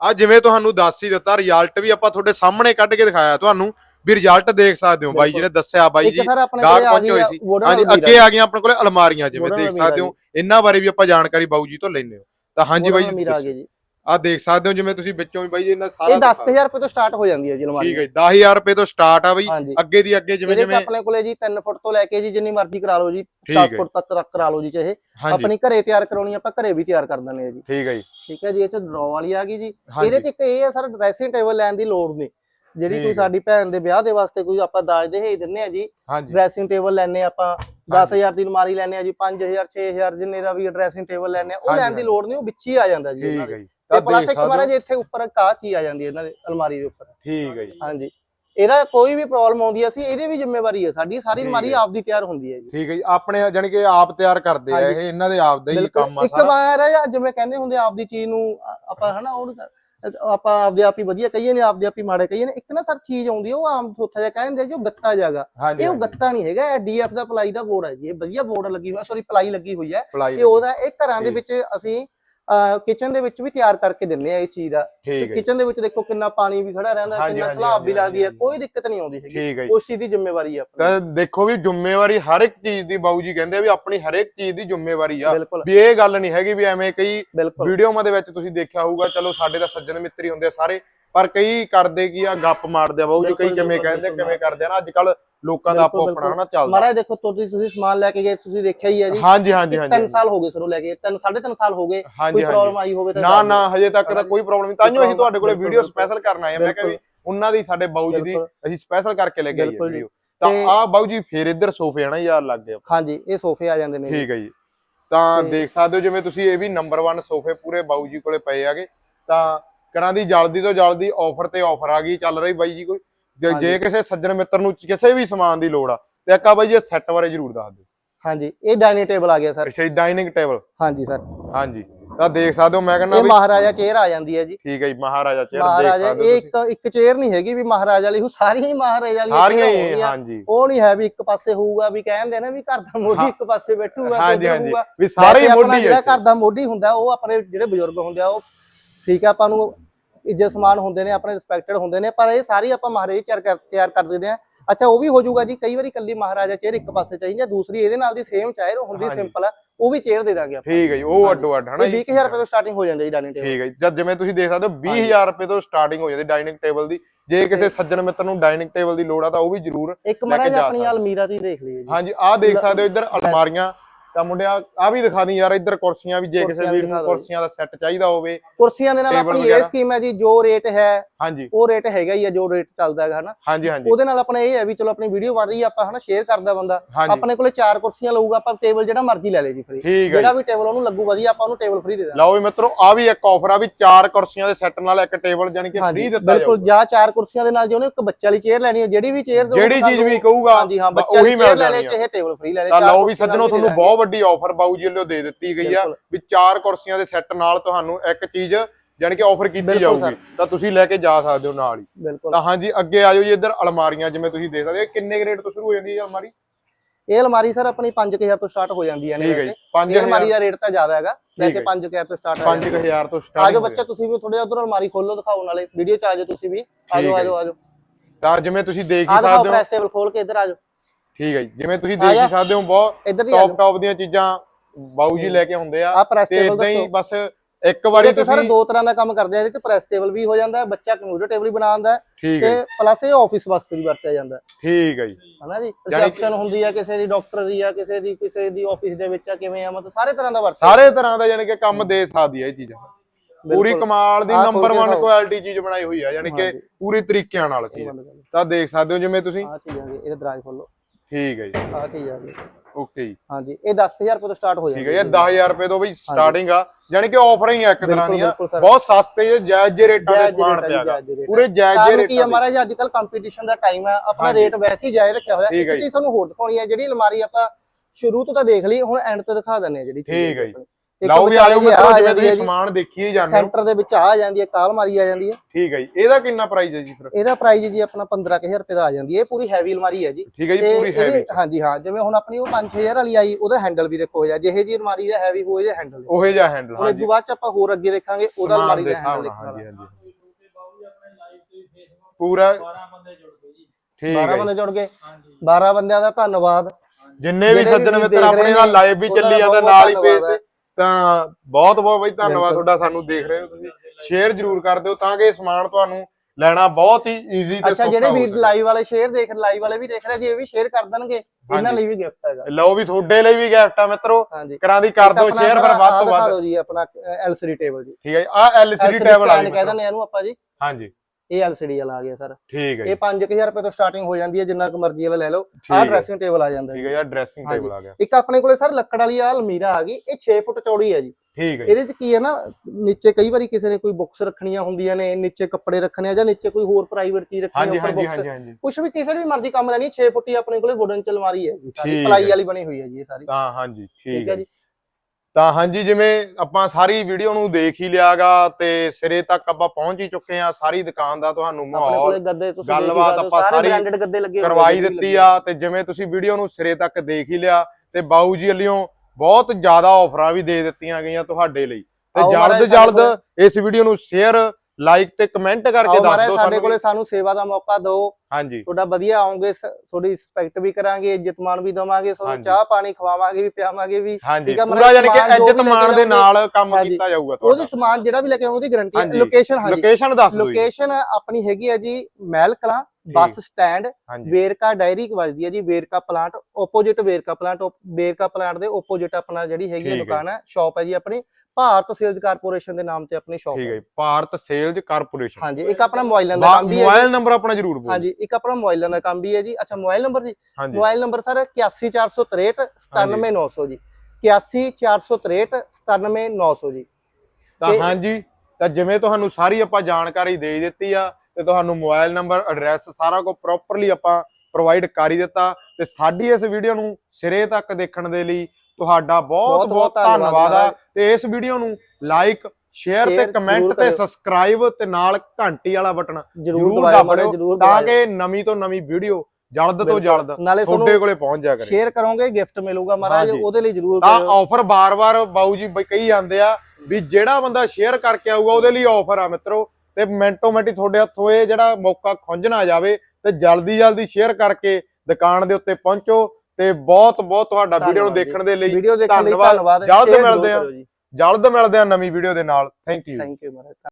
ਆ ਜਿਵੇਂ ਤੁਹਾਨੂੰ ਦੱਸ ਹੀ ਦਿੱਤਾ ਰਿਜ਼ਲਟ ਵੀ ਆਪਾਂ ਤੁਹਾਡੇ ਸਾਹਮਣੇ ਕੱਢ ਕੇ ਦਿਖਾਇਆ ਤੁਹਾਨੂੰ ਵੀ ਰਿਜ਼ਲਟ ਦੇਖ ਸਕਦੇ ਹੋ ਬਾਈ ਜੀ ਨੇ ਦੱਸਿਆ ਬਾਈ ਜੀ ਗਾਹਕ ਆ ਪਹੁੰਚੇ ਹੋਏ ਆ ਸੀ। ਹਾਂਜੀ ਅੱਗੇ ਆ ਗਈਆਂ ਆਪਣੇ ਕੋਲੇ ਅਲਮਾਰੀਆਂ ਜਿਵੇਂ ਦੇਖ ਸਕਦੇ ਹੋ। ਇਹਨਾਂ ਬਾਰੇ ਵੀ ਆਪਾਂ ਜਾਣਕਾਰੀ ਬਾਊ ਜੀ ਤੋਂ ਲੈਣੇ ਹੋ। ਤਾਂ ਹਾਂਜੀ ਬਾਈ ਆ ਜੀ। ਆ ਦੇਖ ਸਕਦੇ ਹੋ ਜਿਵੇਂ ਤੁਸੀਂ ਵਿੱਚੋਂ ਵੀ ਬਾਈ ਇਹਨਾਂ ਸਾਰਾ ਇਹ ਦਿਖਾ- 10000 ਰੁਪਏ ਤੋਂ ਸਟਾਰਟ ਹੋ ਜਾਂਦੀ ਹੈ ਜੀ ਅਲਮਾਰੀ ਠੀਕ ਹੈ ਜੀ 10000 ਰੁਪਏ ਤੋਂ ਸਟਾਰਟ ਆ ਬਈ। ਅੱਗੇ ਦੀ ਅੱਗੇ ਜਿਵੇਂ ਜਿਵੇਂ ਆਪਣੇ ਕੋਲੇ ਜੀ 3 ਫੁੱਟ ਤੋਂ ਲੈ ਕੇ ਜੀ ਜਿੰਨੀ ਮਰਜ਼ੀ ਕਰਾ ਲਓ ਜੀ ਠੀਕ 10 ਹੈ ਫੁੱਟ ਤੱਕ ਤੱਕ ਕਰਾ ਲਓ ਜੀ ਚਾਹੇ। ਆਪਣੀ ਘਰੇ ਤਿਆਰ ਕਰਾਉਣੀ ਆਪਾਂ ਘਰੇ ਵੀ ਤਿਆਰ ਕਰ ਦਿੰਦੇ ਆ ਜੀ। ਠੀਕ ਹੈ ਜੀ। ਠੀਕ ਹੈ ਜੀ ਇਹ ਚ ਵਾਲੀ ਆ ਗਈ ਜੀ। ਇਹਦੇ ਚ ਇੱਕ ਇਹ ਹੈ ਸਰ ਡਰੈਸਿੰਗ ਟੇਬਲ ਲੈਣ ਦੀ ਲੋੜ ਨਹੀਂ। ਜਿਹੜੀ ਕੋਈ। ਸਾਡੀ ਭੈਣ ਦੇ ਵਿਆਹ ਦੇ ਵਾਸਤੇ ਕੋਈ ਆਪਾਂ ਦਾਜ ਦੇ ਹੀ ਦਿੰਨੇ ਆ ਜੀ ਡਰੈਸਿੰਗ ਟੇਬਲ ਲੈਣੇ ਆਪਾਂ 10000 ਦੀ ਅਲਮਾਰੀ ਲੈਣੇ ਆ ਜੀ 5000 6000 ਜਿੰਨੇ ਦਾ ਵੀ ਡਰੈਸਿੰਗ ਟੇਬਲ ਲੈਣੇ ਆ ਉਹ ਲੈਣ ਦੀ ਲੋੜ ਨਹੀਂ ਉਹ ਵਿੱਚ ਹੀ ਆ ਜਾਂਦਾ ਜੀ ਠੀਕ ਹੈ ਜੀ। ਤੇ ਪਲੱਸ ਇੱਕ ਸਕਦੇ ਮਾਰਾ ਹੋ। ਜੀ ਇੱਥੇ ਉੱਪਰ ਕਾਚ ਹੀ ਆ ਜਾਂਦੀ ਹੈ ਇਹਨਾਂ ਦੇ ਅਲਮਾਰੀ ਦੇ ਉੱਪਰ। ਠੀਕ ਹੈ ਜੀ। ਹਾਂਜੀ। ਇਹਦਾ ਕੋਈ ਵੀ ਪ੍ਰੋਬਲਮ ਆਉਂਦੀ ਹੈ ਅਸੀਂ ਇਹਦੀ ਵੀ ਜ਼ਿੰਮੇਵਾਰੀ ਹੈ ਸਾਡੀ ਸਾਰੀ ਅਲਮਾਰੀ ਹੈ। ਆਪਦੀ ਤਿਆਰ ਹੁੰਦੀ ਹੈ ਜੀ। ਠੀਕ ਹੈ ਜੀ। ਆਪਣੇ ਜਾਨੀ ਕਿ ਆਪ ਤਿਆਰ ਕਰਦੇ ਆ। ਇਹ ਇਹਨਾਂ ਦੇ ਆਪ ਦਾ ਹੀ ਕੰਮ ਆ ਇੱਕ ਸਾਰਾ। ਵਾਰ ਹੈ ਜਾਂ ਜਿਵੇਂ ਕਹਿੰਦੇ ਹੁੰਦੇ ਆ, ਆਪਦੀ ਚੀਜ਼ ਨੂੰ ਆਪਾਂ ਹਨਾ ਉਹ ਆਪਾਂ ਆਪਦੇ ਆਪ ਹੀ ਵਧੀਆ ਕਹੀਏ ਨੇ ਆਪਦੇ ਆਪ ਹੀ ਮਾੜੇ ਕਹੀਏ ਨੇ ਇੱਕ ਨਾ ਸਰ ਚੀਜ਼ ਆਉਂਦੀ ਹੈ ਉਹ ਆਮ ਥੋਥਾ ਜਿਹਾ ਕਹਿੰਦੇ ਜੋ ਗੱਤਾ ਜਾਗਾ ਇਹ ਉਹ ਗੱਤਾ ਨਹੀਂ ਹੈਗਾ ਇਹ ਡੀਐਫ ਦਾ ਪਲਾਈ ਦਾ ਬੋਰਡ ਹੈ ਜੀ ਇਹ ਵਧੀਆ ਬੋਰਡ ਲੱਗੀ ਹੋਈ ਸੌਰੀ ਪਲਾਈ ਲੱਗੀ ਹੋਈ ਹੈ। ਤੇ ਉਹਦਾ ਇਹ ਘਰਾਂ ਦੇ। ਵਿੱਚ ਅਸੀਂ ਕਿਚਨ ਦੇ ਵਿੱਚ ਵੀ ਤਿਆਰ ਕਰਕੇ ਦਿੰਨੇ ਆ ਇਹ ਚੀਜ਼ ਦਾ। ਕਿਚਨ ਦੇ ਵਿੱਚ ਦੇਖੋ ਕਿੰਨਾ ਪਾਣੀ ਵੀ ਖੜਾ ਰਹਿੰਦਾ ਕਿੰਨਾ ਸਲਾਬ ਵੀ ਲੱਗਦੀ ਹੈ। ਕੋਈ ਦਿੱਕਤ ਨਹੀਂ ਆਉਂਦੀ ਹੈਗੀ। ਉਸ ਚੀਜ਼ ਦੀ ਜ਼ਿੰਮੇਵਾਰੀ ਆਪਣੀ। ਤਾਂ ਦੇਖੋ ਵੀ ਜ਼ਿੰਮੇਵਾਰੀ ਹਰ ਇੱਕ ਚੀਜ਼ ਦੀ ਬਾਊ ਜੀ ਕਹਿੰਦੇ ਆ ਵੀ ਆਪਣੀ ਹਰ ਇੱਕ ਚੀਜ਼ ਦੀ ਜ਼ਿੰਮੇਵਾਰੀ ਆ। ਬਿਲਕੁਲ। ਵੀ ਇਹ ਗੱਲ ਨਹੀਂ ਹੈਗੀ ਵੀ ਐਵੇਂ ਕਈ ਵੀਡੀਓਆਂ ਦੇ ਵਿੱਚ ਤੁਸੀਂ ਦੇਖਿਆ ਹੋਊਗਾ ਚਲੋ ਸਾਡੇ ਤਾਂ ਸੱਜਣ ਮਿੱਤਰ ਹੁੰਦੇ ਆ ਸਾਰੇ ਪਰ ਕਈ ਕਰਦੇ ਕੀ ਆ ਗੱਪ ਮਾਰਦੇ ਆ ਬਾਊ ਜੀ ਕਈ ਕਿਵੇਂ ਕਹਿੰਦੇ। ਕਿਵੇਂ ਕਰਦੇ ਆ ਨਾ ਅੱਜ ਕੱਲ ਲੋਕਾਂ ਦਾ ਆਪੋ ਆਪਣਾ ਹਨਾ ਚੱਲਦਾ। ਮਹਾਰਾਜ ਦੇਖੋ ਤੁਸੀਂ ਤੁਸੀਂ ਸਮਾਨ ਲੈ ਕੇ ਗਏ ਤੁਸੀਂ ਦੇਖਿਆ ਹੀ ਹੈ ਜੀ। ਹਾਂਜੀ ਹਾਂਜੀ ਹਾਂਜੀ ਤਿੰਨ ਸਾਲ ਹੋ ਗਏ ਸਾਨੂੰ ਲੈ ਕੇ। ਤਿੰਨ ਸਾਢੇ ਤਿੰਨ ਸਾਲ ਹੋ ਗਏ। ਕੋਈ ਪ੍ਰੋਬਲਮ ਆਈ ਹੋਵੇ ਤਾਂ ਨਾ ਨਾ। ਹਜੇ ਤੱਕ ਤਾਂ। ਕੋਈ ਪ੍ਰੋਬਲਮ ਨਹੀਂ। ਤਾਂ ਅਸੀਂ ਤੁਹਾਡੇ ਕੋਲੇ ਵੀਡੀਓ। ਸਪੈਸ਼ਲ ਕਰਨ ਆਏ ਆ ਮੈਂ ਕਿਹਾ ਵੀ ਉਹਨਾਂ ਦੀ ਸਾਡੇ ਬਾਊ ਜੀ ਦੀ। ਅਸੀਂ ਸਪੈਸ਼ਲ ਕਰਕੇ ਲੈ ਕੇ ਜੀ। ਵੀਡੀਓ ਤਾਂ ਆਹ ਬਾਊ ਜੀ ਫੇਰ ਇੱਧਰ ਸੋਫੇ ਹਨਾ ਯਾਰ ਲੱਗ ਗਏ। ਹਾਂਜੀ ਇਹ ਸੋਫੇ ਆ ਜਾਂਦੇ ਨੇ। ਠੀਕ ਹੈ ਜੀ। ਤਾਂ ਤੇ- ਦੇਖ ਸਕਦੇ ਹੋ ਜਿਵੇਂ ਤੁਸੀਂ ਇਹ ਵੀ ਨੰਬਰ 1 ਸੋਫੇ ਪੂਰੇ ਬਾਊ ਜੀ ਕੋਲੇ ਪਏ ਆਗੇ ਤਾਂ ਕਰਾਂ ਦੀ ਜਲਦੀ ਤੋਂ ਜਲਦੀ ਆਫਰ ਤੇ ਆਫਰ ਆ ਗਈ ਚੱਲ ਰਹੀ ਬਾਈ ਜੀ ਕੋਈ। ਜੇ- ਜੇ। ਕਿਸੇ ਸੱਜਣ ਮਿੱਤਰ ਨੂੰ ਕਿਸੇ ਵੀ ਸਮਾਨ ਦੀ ਲੋੜ ਆ ਤੇ ਇੱਕ ਆ ਬਾਈ ਜੀ ਸੈੱਟ ਬਾਰੇ ਜਰੂਰ ਦੱਸ ਦਿਓ। ਹਾਂਜੀ ਇਹ ਡਾਈਨਿੰਗ ਟੇਬਲ ਆ ਗਿਆ ਸਰ। ਅੱਛਾ ਡਾਈਨਿੰਗ ਟੇਬਲ ਹਾਂਜੀ ਸਰ। ਹਾਂਜੀ ਤਾਂ ਦੇਖ ਸਕਦੇ ਹੋ ਮੈਂ ਕਹਿੰਦਾ ਇਹ ਮਹਾਰਾਜਾ ਚੇਅਰ ਆ ਜਾਂਦੀ ਹੈ ਜੀ। ਠੀਕ ਹੈ ਜੀ ਮਹਾਰਾਜਾ ਚੇਅਰ ਦੇਖ ਸਕਦੇ ਹੋ ਇਹ। ਇੱਕ ਇੱਕ ਚੇਅਰ ਨਹੀਂ ਹੈਗੀ ਵੀ ਮਹਾਰਾਜਾ ਲਈ ਉਹ ਸਾਰੀਆਂ ਹੀ ਮਹਾਰਾਜਾ ਲਈ ਸਾਰੀਆਂ ਹੀ ਹਾਂਜੀ। ਉਹ ਨਹੀਂ ਹੈ ਵੀ ਇੱਕ ਪਾਸੇ ਹੋਊਗਾ ਵੀ ਕਹਿੰਦੇ ਨੇ ਵੀ ਘਰ ਦਾ ਮੋਢੀ। ਇੱਕ ਪਾਸੇ ਬੈਠੂਗਾ ਤੇ ਹਾਂਜੀ ਹਾਂਜੀ। ਹੋਊਗਾ ਵੀ ਸਾਰੇ ਹੀ ਮੋਢੀ ਜਿਹੜਾ ਘਰ ਦਾ ਮੋਢੀ ਹੁੰਦਾ ਉਹ ਆਪਣੇ ਜਿਹੜੇ ਬਜ਼ੁਰਗ ਹੁੰਦੇ ਆ ਉਹ ਠੀਕ ਆ ਆਪਾਂ ਨੂੰ ਇੱਜ਼ਤ ਸਮਾਨ ਹੁੰਦੇ ਨੇ ਆਪਣੇ ਰਿਸਪੈਕਟਡ ਹੁੰਦੇ ਨੇ ਪਰ ਇਹ ਸਾਰੀ ਆਪਾਂ ਮਹਾਰਾਜਾ ਤਿਆਰ ਤਿਆਰ ਕਰ ਦਿੰਦੇ ਆ ਅੱਛਾ ਉਹ ਵੀ ਹੋ ਜਾਊਗਾ ਜੀ ਕਈ ਵਾਰੀ ਕੱਲੀ ਮਹਾਰਾਜਾ ਚੇਅਰ ਇੱਕ ਪਾਸੇ ਚਾਹੀਦੀ ਆ ਦੂਸਰੀ ਇਹਦੇ ਨਾਲ ਦੀ ਸੇਮ ਚਾਹੇ ਹੁੰਦੀ। ਸਿੰਪਲ ਆ ਉਹ ਵੀ ਚੇਅਰ ਦੇ ਦਾਂਗੇ ਆਪਾਂ ਠੀਕ ਹੈ ਜੀ ਉਹ। ਅੱਡੋ ਅੱਡ ਹਨਾ ਇਹ ਜੀ 20000 ਰੁਪਏ ਤੋਂ ਸਟਾਰਟਿੰਗ ਹੋ ਜਾਂਦੀ ਹੈ ਡਾਈਨਿੰਗ ਟੇਬਲ ਠੀਕ ਹੈ ਜੀ ਜਦ ਜਿਵੇਂ ਤੁਸੀਂ ਦੇਖ ਸਕਦੇ ਹੋ 20000 ਰੁਪਏ ਤੋਂ ਸਟਾਰਟਿੰਗ ਹੋ ਜਾਂਦੀ ਡਾਈਨਿੰਗ ਟੇਬਲ ਦੀ ਜੇ ਕਿਸੇ ਸੱਜਣ ਮਿੱਤਰ ਨੂੰ ਡਾਈਨਿੰਗ ਟੇਬਲ ਦੀ ਲੋੜ ਆ ਤਾਂ ਉਹ ਵੀ ਜ਼ਰੂਰ ਇੱਕ ਮਹਾਰਾਜ ਆਪਣੀ। ਅਲਮੀਰਾ ਦੀ ਦੇਖ ਲਈਏ ਜੀ ਹਾਂਜੀ ਆਹ ਦੇਖ ਸਕਦੇ ਹੋ ਇੱਧਰ ਅਲਮਾਰੀਆਂ ਤਾਂ ਮੁੰਡਿਆ ਆ ਵੀ ਦਿਖਾ ਦੀ ਯਾਰ ਇੱਧਰ ਕੁਰਸੀਆਂ ਵੀ ਜੇ ਕਿਸੇ ਵੀਰ ਨੂੰ। ਕੁਰਸੀਆਂ ਦਾ ਸੈੱਟ ਚਾਹੀਦਾ ਹੋਵੇ ਕੁਰਸੀਆਂ ਦੇ ਨਾਲ ਆਪਣੀ ਇਹ। ਸਕੀਮ ਹੈ ਜੀ ਜੋ ਰੇਟ ਹੈ ਹਾਂਜੀ। ਉਹ ਰੇਟ ਹੈਗਾ ਹੀ ਹੈ ਜੋ ਰੇਟ ਚੱਲਦਾ ਹੈਗਾ ਹਨਾ। ਹਾਂਜੀ ਹਾਂਜੀ। ਉਹਦੇ ਨਾਲ ਆਪਣਾ ਇਹ ਹੈ ਵੀ ਚਲੋ ਆਪਣੀ ਵੀਡੀਓ ਬਣ ਰਹੀ ਹੈ ਆਪਾਂ ਹਨਾ ਸ਼ੇਅਰ ਕਰਦਾ ਬੰਦਾ। ਆਪਣੇ ਕੋਲੇ ਚਾਰ ਕੁਰਸੀਆਂ ਲਊਗਾ ਆਪਾਂ ਟੇਬਲ ਜਿਹੜਾ ਮਰਜ਼ੀ ਲੈ ਲੇ ਜੀ ਫ੍ਰੀ ਜਿਹੜਾ ਵੀ ਟੇਬਲ ਉਹਨੂੰ ਲੱਗੂ ਵਧੀਆ ਆਪਾਂ ਉਹਨੂੰ ਟੇਬਲ ਫ੍ਰੀ ਦੇ ਦਾਂਗੇ। ਲਓ ਵੀ ਮਿੱਤਰੋ ਆ ਵੀ ਇੱਕ ਆਫਰ ਆ ਵੀ ਚਾਰ ਕੁਰਸੀਆਂ ਦੇ ਸੈੱਟ ਨਾਲ ਇੱਕ ਟੇਬਲ ਜਾਨੀ ਕਿ ਫ੍ਰੀ ਦਿੱਤਾ ਬਿਲਕੁਲ ਜਾਊਗਾ। ਜਾਂ ਚਾਰ ਕੁਰਸੀਆਂ ਦੇ ਨਾਲ ਜੇ ਉਹਨੇ ਇੱਕ ਬੱਚੇ ਵਾਲੀ ਚੇਅਰ ਲੈਣੀ ਹੈ ਜਿਹੜੀ ਵੀ ਚੇਅਰ ਜਿਹੜੀ ਚੀਜ਼ ਵੀ ਕਹੂਗਾ ਹਾਂਜੀ ਹਾਂ ਬੱਚੇ ਵਾਲੀ ਚੇਅਰ ਲੈ ਲੈ ਆ। ਚਾਹੇ ਟੇਬਲ ਫ੍ਰੀ ਲੈ ਲੈ ਲਓ ਵੀ ਸੱਜਣੋ ਤੁਹਾਨੂੰ ਬਹੁਤ ਵੱਡੀ ਆਫਰ ਬਾਊ ਜੀ ਵੱਲੋਂ ਦੇ ਦਿੱਤੀ ਗਈ ਆ। ਵੀ ਚਾਰ ਕੁਰਸੀਆਂ ਦੇ ਸੈੱਟ ਨਾਲ ਤੁਹਾਨੂੰ ਇੱਕ ਚੀਜ਼ ਜਾਨੀ ਕਿ ਆਫਰ ਕੀਤੀ ਜਾਊਗੀ। ਤਾਂ ਤੁਸੀਂ ਲੈ ਕੇ ਜਾ ਸਕਦੇ ਹੋ ਨਾਲ ਹੀ। ਤਾਂ ਹਾਂਜੀ ਅੱਗੇ ਆ ਜਾਓ ਜੀ ਇੱਧਰ ਅਲਮਾਰੀਆਂ ਜਿਵੇਂ ਤੁਸੀਂ ਦੇਖ ਸਕਦੇ ਹੋ। ਕਿੰਨੇ ਰੇਟ ਤੋਂ ਸ਼ੁਰੂ ਹੋ ਜਾਂਦੀ ਹੈ ਅਲਮਾਰੀ? ਇਹ ਅਲਮਾਰੀ ਸਰ ਆਪਣੀ 5000 ਤੋਂ ਸਟਾਰਟ ਹੋ ਜਾਂਦੀਆਂ ਨੇ ਵੈਸੇ। ਇਹ ਅਲਮਾਰੀ 5000 ਦਾ ਰੇਟ ਤਾਂ ਜ਼ਿਆਦਾ ਹੈਗਾ। ਵੈਸੇ ਹੈ। 5000 ਤੋਂ ਸਟਾਰਟ ਹੈ 5000 ਤੋਂ ਆਜੋ ਸਟਾਰਟ ਬੱਚਾ ਤੁਸੀਂ ਵੀ ਥੋੜੇ ਉਧਰ ਅਲਮਾਰੀ ਖੋਲੋ ਦਿਖਾਓ ਨਾਲੇ। ਵੀਡੀਓ ਚ ਆਜੋ ਤੁਸੀਂ ਵੀ। ਆਜੋ ਆਜੋ ਆਜੋ ਤਾਂ ਜਿਵੇਂ ਤੁਸੀਂ ਦੇਖ ਹੀ ਸਕਦੇ ਹੋ। ਪ੍ਰੈਸ ਟੇਬਲ ਖੋਲ ਕੇ ਇੱਧਰ ਆਜੋ ਠੀਕ ਹੈ ਜੀ। ਜਿਵੇਂ ਤੁਸੀਂ ਆ ਦੇਖ ਜਾ। ਹੀ ਸਕਦੇ ਹੋ ਬਹੁਤ ਇੱਧਰ ਦੀ ਟੌਪ ਟੌਪ ਦੀਆਂ ਚੀਜ਼ਾਂ ਬਾਊ ਜੀ ਲੈ ਕੇ ਹੁੰਦੇ ਆ। ਆ ਤੇ ਇਦਾਂ ਹੀ ਬਸ ਇੱਕ ਵਾਰੀ ਚ ਸਰ ਤੁਸੀਂ ਦੋ ਤਰ੍ਹਾਂ ਦਾ ਕੰਮ ਕਰਦੇ ਆ ਇਹਦੇ ਚ ਪ੍ਰੈਸ ਟੇਬਲ ਵੀ ਹੋ ਜਾਂਦਾ ਬੱਚਾ ਕੰਪਿਊਟਰ ਟੇਬਲ ਵੀ ਬਣਾ ਦਿੰਦਾ ਹੈ ਠੀਕ ਹੈ ਤੇ ਜੀ, ਪਲੱਸ ਇਹ ਆਫਿਸ ਵਾਸਤੇ ਵੀ ਵਰਤਿਆ ਜਾਂਦਾ ਠੀਕ ਹੈ ਜੀ। ਹਨਾ ਜੀ? ਰਿਸੈਪਸ਼ਨ ਹੁੰਦੀ ਹੈ ਕਿਸੇ ਦੀ ਡਾਕਟਰ ਦੀ ਆ ਕਿਸੇ ਦੀ ਕਿਸੇ ਦੀ ਆਫਿਸ ਦੇ ਵਿੱਚ ਆ ਕਿਵੇਂ ਆ ਮਤਲਬ ਸਾਰੇ ਤਰ੍ਹਾਂ ਦਾ ਵਰਤਿਆ ਸਾਰੇ ਤਰ੍ਹਾਂ ਦਾ ਯਾਨੀ ਕਿ ਕੰਮ ਦੇ ਸਕਦੀ ਹੈ ਇਹ ਚੀਜ਼। ਪੂਰੀ। ਕਮਾਲ ਦੀ ਨੰਬਰ ਖੋਲ ਕੇ 1 ਦਿਖਾਓ। ਕੁਆਲਿਟੀ ਚੀਜ਼ ਬਣਾਈ ਹੋਈ ਆ ਯਾਨੀ ਕਿ। ਪੂਰੀ ਤਰੀਕਿਆਂ ਨਾਲ ਚੀਜ਼। ਤਾਂ ਦੇਖ ਸਕਦੇ ਹੋ ਜਿਵੇਂ ਤੁਸੀਂ ਚੀਜ਼ ਆ ਗਈ ਇਹਦਾ ਦਰਾਜ ਖੋਲੋ ਠੀਕ ਹੈ ਜੀ। ਆਹ ਚੀਜ਼ ਆ ਗਈ ਓਕੇ ਜੀ। ਹਾਂਜੀ ਇਹ 10000 ਰੁਪਏ ਤੋਂ ਸਟਾਰਟ ਹੋ ਜਾਂਦੀ ਠੀਕ ਹੈ। ਇਹ 10000 ਰੁਪਏ ਤੋਂ ਬਈ ਸਟਾਰਟਿੰਗ ਆ। ਯਾਨੀ ਕਿ ਆਫਰ ਹੀ ਆ ਇੱਕ ਤਰ੍ਹਾਂ ਦੀਆਂ। ਬਹੁਤ ਸਸਤੇ ਜਿਹੇ ਜਾਇਜ਼ ਜਿਹੇ ਰੇਟਾਂ ਦੇ ਸਮਾਨ ਰੇਟ ਆ ਜੀ, ਪਿਆਗਾ ਰੇਟ। ਆ। ਪੂਰੇ ਜਾਇਜ਼ ਜਿਹੇ ਕਾਰਨ ਕੀ ਰੇਟਾਂ ਮਹਾਰਾਜ ਅੱਜ ਕੱਲ ਕੰਪੀਟੀਸ਼ਨ ਦਾ ਟਾਈਮ ਹੈ ਆਪਣਾ। ਰੇਟ ਵੈਸੇ ਹੀ ਜਾਇਜ਼ ਰੱਖਿਆ ਹੋਇਆ। ਇੱਕ ਜੀ। ਚੀਜ਼ ਤੁਹਾਨੂੰ ਹੋਰ ਦਿਖਾਉਣੀ ਹੈ ਜਿਹੜੀ ਅਲਮਾਰੀ ਆਪਾਂ ਸ਼ੁਰੂ ਤੋਂ ਤਾਂ ਦੇਖ ਲਈ ਹੁਣ ਐਂਡ ਤੇ ਦਿਖਾ ਦਿੰਨੇ ਆ ਜਿਹੜੀ ਠੀਕ ਹੈ ਜੀ। ਲਓ ਵੀ ਜੀ ਆਹ ਮਿੱਤਰੋ ਜਿਵੇਂ ਤੁਸੀਂ ਜੀ, ਸਮਾਨ ਦੇਖੀ ਹੀ ਜਾਂਦੇ ਹੋ। ਸੈਂਟਰ ਦੇ ਵਿੱਚ ਆ ਜਾਂਦੀ ਹੈ ਕਾਲ ਅਲਮਾਰੀ ਆ ਜਾਂਦੀ ਹੈ। ਠੀਕ ਹੈ ਜੀ। ਇਹਦਾ ਕਿੰਨਾ ਪ੍ਰਾਈਸ ਹੈ ਜੀ ਫਿਰ? ਇਹਦਾ ਪ੍ਰਾਈਸ ਜੀ ਆਪਣਾ 15000 ਰੁਪਏ ਦਾ ਆ ਜਾਂਦੀ ਹੈ। ਇਹ ਪੂਰੀ ਹੈਵੀ ਅਲਮਾਰੀ ਹੈ ਜੀ। ਠੀਕ ਹੈ ਜੀ ਪੂਰੀ ਹੈਵੀ ਹਾਂਜੀ ਹਾਂ ਜਿਵੇਂ ਹੁਣ ਆਪਣੀ ਉਹ 5-6000 ਵਾਲੀ ਆਈ ਉਹਦਾ ਹੈਂਡਲ ਵੀ ਦੇਖੋ ਜਾ ਜਿਹੇ ਜੀ ਅਲਮਾਰੀ ਦਾ ਹੈਵੀ ਹੋਏ ਜਾਂ ਹੈਂਡਲ ਉਹੇ ਜਿਹਾ ਹੈਂਡਲ ਹਾਂਜੀ। ਤੋਂ ਬਾਅਦ ਚ ਆਪਾਂ ਹੋਰ ਅੱਗੇ ਦੇਖਾਂਗੇ ਉਹਦਾ ਅਲਮਾਰੀ ਦੇ ਹੈਂਡਲ ਦੇਖਾਂਗੇ ਹਾਂਜੀ ਹਾਂਜੀ। ਪੂਰਾ 12 ਬੰਦੇ ਜੁੜ ਗਏ ਜੀ। ਠੀਕ 12 ਹੈ ਬੰਦੇ ਜੀ। ਜੁੜ ਗਏ। ਹਾਂਜੀ। 12 ਬੰਦਿਆਂ ਦਾ ਧੰਨਵਾਦ। ਜਿੰਨੇ ਵੀ ਸੱਜਣ ਮਿੱਤਰ ਆਪਣੇ ਨਾਲ ਲਾਈਵ ਵੀ ਚੱਲੀ ਦਾ ਜਾਂਦਾ ਨਾਲ ਹੀ ਪੇਜ ਧੰਨਵਾਦ ਤੇ ਤਾਂ ਬਹੁਤ ਬਹੁਤ ਬਈ ਧੰਨਵਾਦ। ਤੁਹਾਡਾ ਸਾਨੂੰ ਦੇਖ ਰਹੇ ਹੋ ਤੁਸੀਂ। ਸ਼ੇਅਰ ਜਰੂਰ ਕਰ ਦਿਓ ਤਾਂ ਕਿ ਇਹ ਸਮਾਨ ਤੁਹਾਨੂੰ ਲੈਣਾ ਬਹੁਤ ਹੀ ਈਜ਼ੀ ਤੇ ਅੱਛਾ ਜਿਹੜੇ ਵੀਰ। ਲਾਈਵ ਵਾਲੇ ਸ਼ੇਅਰ ਦੇਖ ਲਾਈਵ ਵਾਲੇ ਵੀ ਦੇਖ ਰਹੇ ਜੀ ਇਹ ਵੀ ਸ਼ੇਅਰ ਕਰ ਦੇਣਗੇ। ਇਹਨਾਂ। ਲਈ ਵੀ ਗਿਫਟ ਹੈਗਾ। ਲਓ ਵੀ ਤੁਹਾਡੇ ਲਈ ਵੀ ਗਿਫਟ ਆ ਮਿੱਤਰੋ। ਕਰਾਂ ਦੀ ਕਰ ਦਿਓ ਸ਼ੇਅਰ ਫਿਰ ਵੱਧ ਤੋਂ ਵੱਧ। ਦਿਓ ਜੀ ਆਪਣਾ ਐਲਸੀਡੀ ਟੇਬਲ ਜੀ। ਠੀਕ ਹੈ ਆ ਐਲਸੀਡੀ ਟੇਬਲ ਆ stand ਗਈ ਕਹਿ ਮਿੱਤਰੋ। ਦਿੰਦੇ ਆ ਇਹਨੂੰ ਆਪਾਂ ਜੀ। ਹਾਂਜੀ। ਇਹ LCD ਵਾਲਾ ਆ ਗਿਆ ਸਰ। ਠੀਕ ਹੈ ਇਹ ਜੀ। 5000 ਰੁਪਏ ਤੋਂ ਸਟਾਰਟਿੰਗ ਹੋ ਜਾਂਦੀ ਹੈ ਜਿੰਨਾ ਕੁ ਮਰਜ਼ੀ ਵਾਲਾ ਲੈ ਲਓ। ਆਹ ਹੈ। ਡਰੈਸਿੰਗ ਟੇਬਲ ਆ ਜਾਂਦਾ। ਠੀਕ ਹੈ ਯਾਰ ਡਰੈਸਿੰਗ। ਟੇਬਲ ਆ ਗਿਆ। ਇੱਕ ਆਪਣੇ ਕੋਲੇ ਸਰ ਲੱਕੜ ਵਾਲੀ ਆ ਅਲਮੀਰਾ ਆ ਗਈ ਇਹ 6 ਫੁੱਟ ਚੌੜੀ ਹੈ ਜੀ। ਠੀਕ ਹੈ ਇਹਦੇ ਚ ਕੀ ਹੈ ਨਾ ਨੀਚੇ ਕਈ ਵਾਰੀ ਕਿਸੇ ਨੇ ਕੋਈ ਬੁੱਕਸ ਰੱਖਣੀਆਂ ਹੁੰਦੀਆਂ ਨੇ ਨੀਚੇ ਕੱਪੜੇ ਰੱਖਣੇ ਆ ਜਾਂ ਨੀਚੇ ਕੋਈ ਹੋਰ ਪ੍ਰਾਈਵੇਟ ਚੀਜ਼ ਰੱਖਣੀ ਉੱਪਰ ਬੁੱਕਸ ਕੁਝ ਵੀ ਕਿਸੇ ਵੀ ਮਰਜ਼ੀ ਕੰਮ ਲੈਣੀ 6 ਫੁੱਟ ਹੀ ਆਪਣੇ ਕੋਲੇ ਵੁਡਨ ਚ ਅਲਮਾਰੀ ਹੈ ਜੀ ਸਾਰੀ ਹੈ। ਪਲਾਈ ਵਾਲੀ ਬਣੀ ਹੋਈ ਹੈ ਜੀ ਇਹ ਸਾਰੀ। ਤਾਂ ਹਾਂਜੀ ਠੀਕ ਠੀਕ ਹੈ ਹੈ ਜੀ। ਤਾਂ ਹਾਂਜੀ ਜਿਵੇਂ ਆਪਾਂ ਸਾਰੀ ਵੀਡੀਓ ਨੂੰ ਦੇਖ ਹੀ ਲਿਆਗਾ ਤੇ ਸਿਰੇ ਤੱਕ ਆਪਾਂ ਪਹੁੰਚ ਹੀ ਚੁੱਕੇ ਆ ਸਾਰੀ ਦੁਕਾਨ ਦਾ ਤੁਹਾਨੂੰ ਮਾਹੌਲ ਗੱਲਬਾਤ ਆਪਾਂ ਸਾਰੇ ਕਰਵਾਈ ਦਿੱਤੀ ਆ ਤੇ ਜਿਵੇਂ ਤੁਸੀਂ ਵੀਡੀਓ ਨੂੰ ਸਿਰੇ ਤੱਕ ਦੇਖ ਹੀ ਲਿਆ ਤੇ ਬਾਊ ਜੀ ਵੱਲੋਂ ਬਹੁਤ ਜ਼ਿਆਦਾ ਆਫਰਾਂ ਵੀ ਦੇ ਦਿੱਤੀਆਂ ਗਈਆਂ ਤੁਹਾਡੇ ਲਈ। ਤੇ ਜਲਦ ਜਲਦ ਇਸ ਵੀਡੀਓ ਨੂੰ ਸ਼ੇਅਰ ਲਾਈਕ ਤੇ ਕਮੈਂਟ ਕਰਕੇ ਦੱਸ ਦਿਓ ਸਾਡੇ ਕੋਲੇ ਸਾਨੂੰ ਸੇਵਾ ਦਾ ਮੌਕਾ ਦਿਓ। ਹਾਂਜੀ। ਤੁਹਾਡਾ ਵਧੀਆ ਆਉਂਗੇ ਤੁਹਾਡੀ ਰਿਸਪੈਕਟ ਵੀ ਕਰਾਂਗੇ ਇੱਜ਼ਤ ਮਾਣ ਵੀ ਦਵਾਂਗੇ ਤੁਹਾਨੂੰ। ਚਾਹ ਪਾਣੀ ਖਵਾਵਾਂਗੇ ਵੀ ਪਿਆਵਾਂਗੇ ਵੀ ਠੀਕ ਆ, ਪੂਰਾ ਯਾਨੀ ਕਿ ਇੱਜ਼ਤ ਮਾਣ ਦੇ ਨਾਲ ਕੰਮ। ਕੀਤਾ ਜਾਊਗਾ ਉਹਦੀ ਤੁਹਾਡਾ ਸਮਾਨ ਜਿਹੜਾ ਵੀ ਲੈ ਕੇ ਆਉਂਗੇ ਉਹਦੀ ਗਾਰੰਟੀ ਹੈ। ਲੋਕੇਸ਼ਨ ਹਾਂਜੀ। ਲੋਕੇਸ਼ਨ ਦੱਸ ਦਿਓ ਲੋਕੇਸ਼ਨ ਆਪਣੀ ਹੈਗੀ ਹੈ ਜੀ Mehal Kalan bus stand Verka dairy ਵੱਜਦੀ ਹੈ ਜੀ Verka plant opposite Verka plant Verka plant ਦੇ ਆਪੋਜੀਟ ਆਪਣਾ ਜਿਹੜੀ ਹੈਗੀ ਹੈ ਠੀਕ ਹੈ। ਦੁਕਾਨ ਹੈ ਸ਼ਾਪ ਹੈ ਜੀ ਆਪਣੀ। ਭਾਰਤ ਸੇਲਜ਼ ਕਾਰਪੋਰੇਸ਼ਨ ਦੇ ਨਾਮ ਤੇ ਆਪਣੀ ਸ਼ਾਪ ਠੀਕ ਹੈ ਹੈ। ਜੀ। Bharat sales corporation. ਹਾਂਜੀ ਇੱਕ ਆਪਣਾ ਮੋਬਾਈਲਾਂ ਕੰਮ ਵੀ ਹੈ। ਮੋਬਾਈਲ ਨੰਬਰ ਆਪਣਾ ਜ਼ਰੂਰ ਬੋਲੋ। ਹਾਂਜੀ ਇੱਕ ਆਪਣਾ ਮੋਬਾਈਲਾਂ ਦਾ ਕੰਮ ਵੀ ਹੈ ਜੀ। ਅੱਛਾ ਮੋਬਾਈਲ ਨੰਬਰ ਜੀ? ਮੋਬਾਈਲ ਨੰਬਰ ਸਰ 81463 97900 ਜੀ। 81463 97900 ਜੀ। ਤਾਂ ਤੇ- ਹਾਂਜੀ ਤਾਂ ਜਿਵੇਂ ਤੁਹਾਨੂੰ ਸਾਰੀ ਆਪਾਂ ਜਾਣਕਾਰੀ ਦੇ ਦਿੱਤੀ ਆ ਤੇ ਤੁਹਾਨੂੰ ਮੋਬਾਈਲ ਨੰਬਰ ਐਡਰੈਸ ਸਾਰਾ ਕੁਝ ਪ੍ਰੋਪਰਲੀ ਆਪਾਂ ਪ੍ਰੋਵਾਈਡ ਕਰ ਹੀ ਦਿੱਤਾ ਤੇ ਸਾਡੀ ਇਸ ਵੀਡੀਓ ਨੂੰ ਸਿਰੇ ਤੱਕ ਦੇਖਣ ਦੇ ਲਈ ਤੁਹਾਡਾ ਬਹੁਤ ਬਹੁਤ ਧੰਨਵਾਦ ਆ ਤੇ ਇਸ ਵੀਡੀਓ ਨੂੰ ਲਾਈਕ ਸ਼ੇਅਰ ਤੇ ਕਮੈਂਟ ਤੇ। ਸਬਸਕ੍ਰਾਈਬ ਤੇ ਨਾਲ ਘੰਟੀ ਵਾਲਾ ਬਟਨ ਜਰੂਰ ਜ਼ਰੂਰ ਦਬਾਇਓ ਦੱਬ ਮਾਰੇ ਦਿਓ ਜਰੂਰ ਤਾਂ ਕਿ ਨਵੀਂ ਤੋਂ ਨਵੀਂ ਵੀਡੀਓ ਜਲਦ ਤੋਂ। ਜਲਦ ਤੁਹਾਡੇ ਕੋਲੇ ਪਹੁੰਚ ਜਾ ਕਰੇ ਸ਼ੇਅਰ ਕਰੋਗੇ ਗਿਫਟ ਮਿਲੂਗਾ ਮਹਾਰਾਜ। ਉਹਦੇ ਲਈ ਜਰੂਰ ਤਾਂ ਆਫਰ ਬਾਰ-ਬਾਰ ਬਾਊ ਜੀ ਕਹੀ ਜਾਂਦੇ ਆ ਵੀ ਜਿਹੜਾ ਬੰਦਾ ਸ਼ੇਅਰ ਕਰਕੇ ਆਊਗਾ ਉਹਦੇ ਲਈ ਆਫਰ ਆ ਮਿੱਤਰੋ ਤੇ ਮਿੰਟੋ ਮਿੰਟੀ ਤੁਹਾਡੇ ਹੱਥੋਂ ਇਹ ਜਿਹੜਾ ਮੌਕਾ ਖੁੰਝ ਨਾ ਜਾਵੇ ਤੇ ਜਲਦੀ ਜਲਦੀ ਸ਼ੇਅਰ ਕਰਕੇ ਦੁਕਾਨ ਦੇ ਉੱਤੇ ਪਹੁੰਚੋ ਤੇ ਬਹੁਤ ਬਹੁਤ ਤੁਹਾਡਾ ਵੀਡੀਓ ਨੂੰ। ਦੇਖਣ ਦੇ ਲਈ ਧੰਨਵਾਦ। ਜਲਦ ਮਿਲਦੇ ਆ। ਜਲਦ ਮਿਲਦੇ ਆ ਨਵੀਂ ਵੀਡੀਓ ਦੇ ਨਾਲ। Thank you thank you Maharaj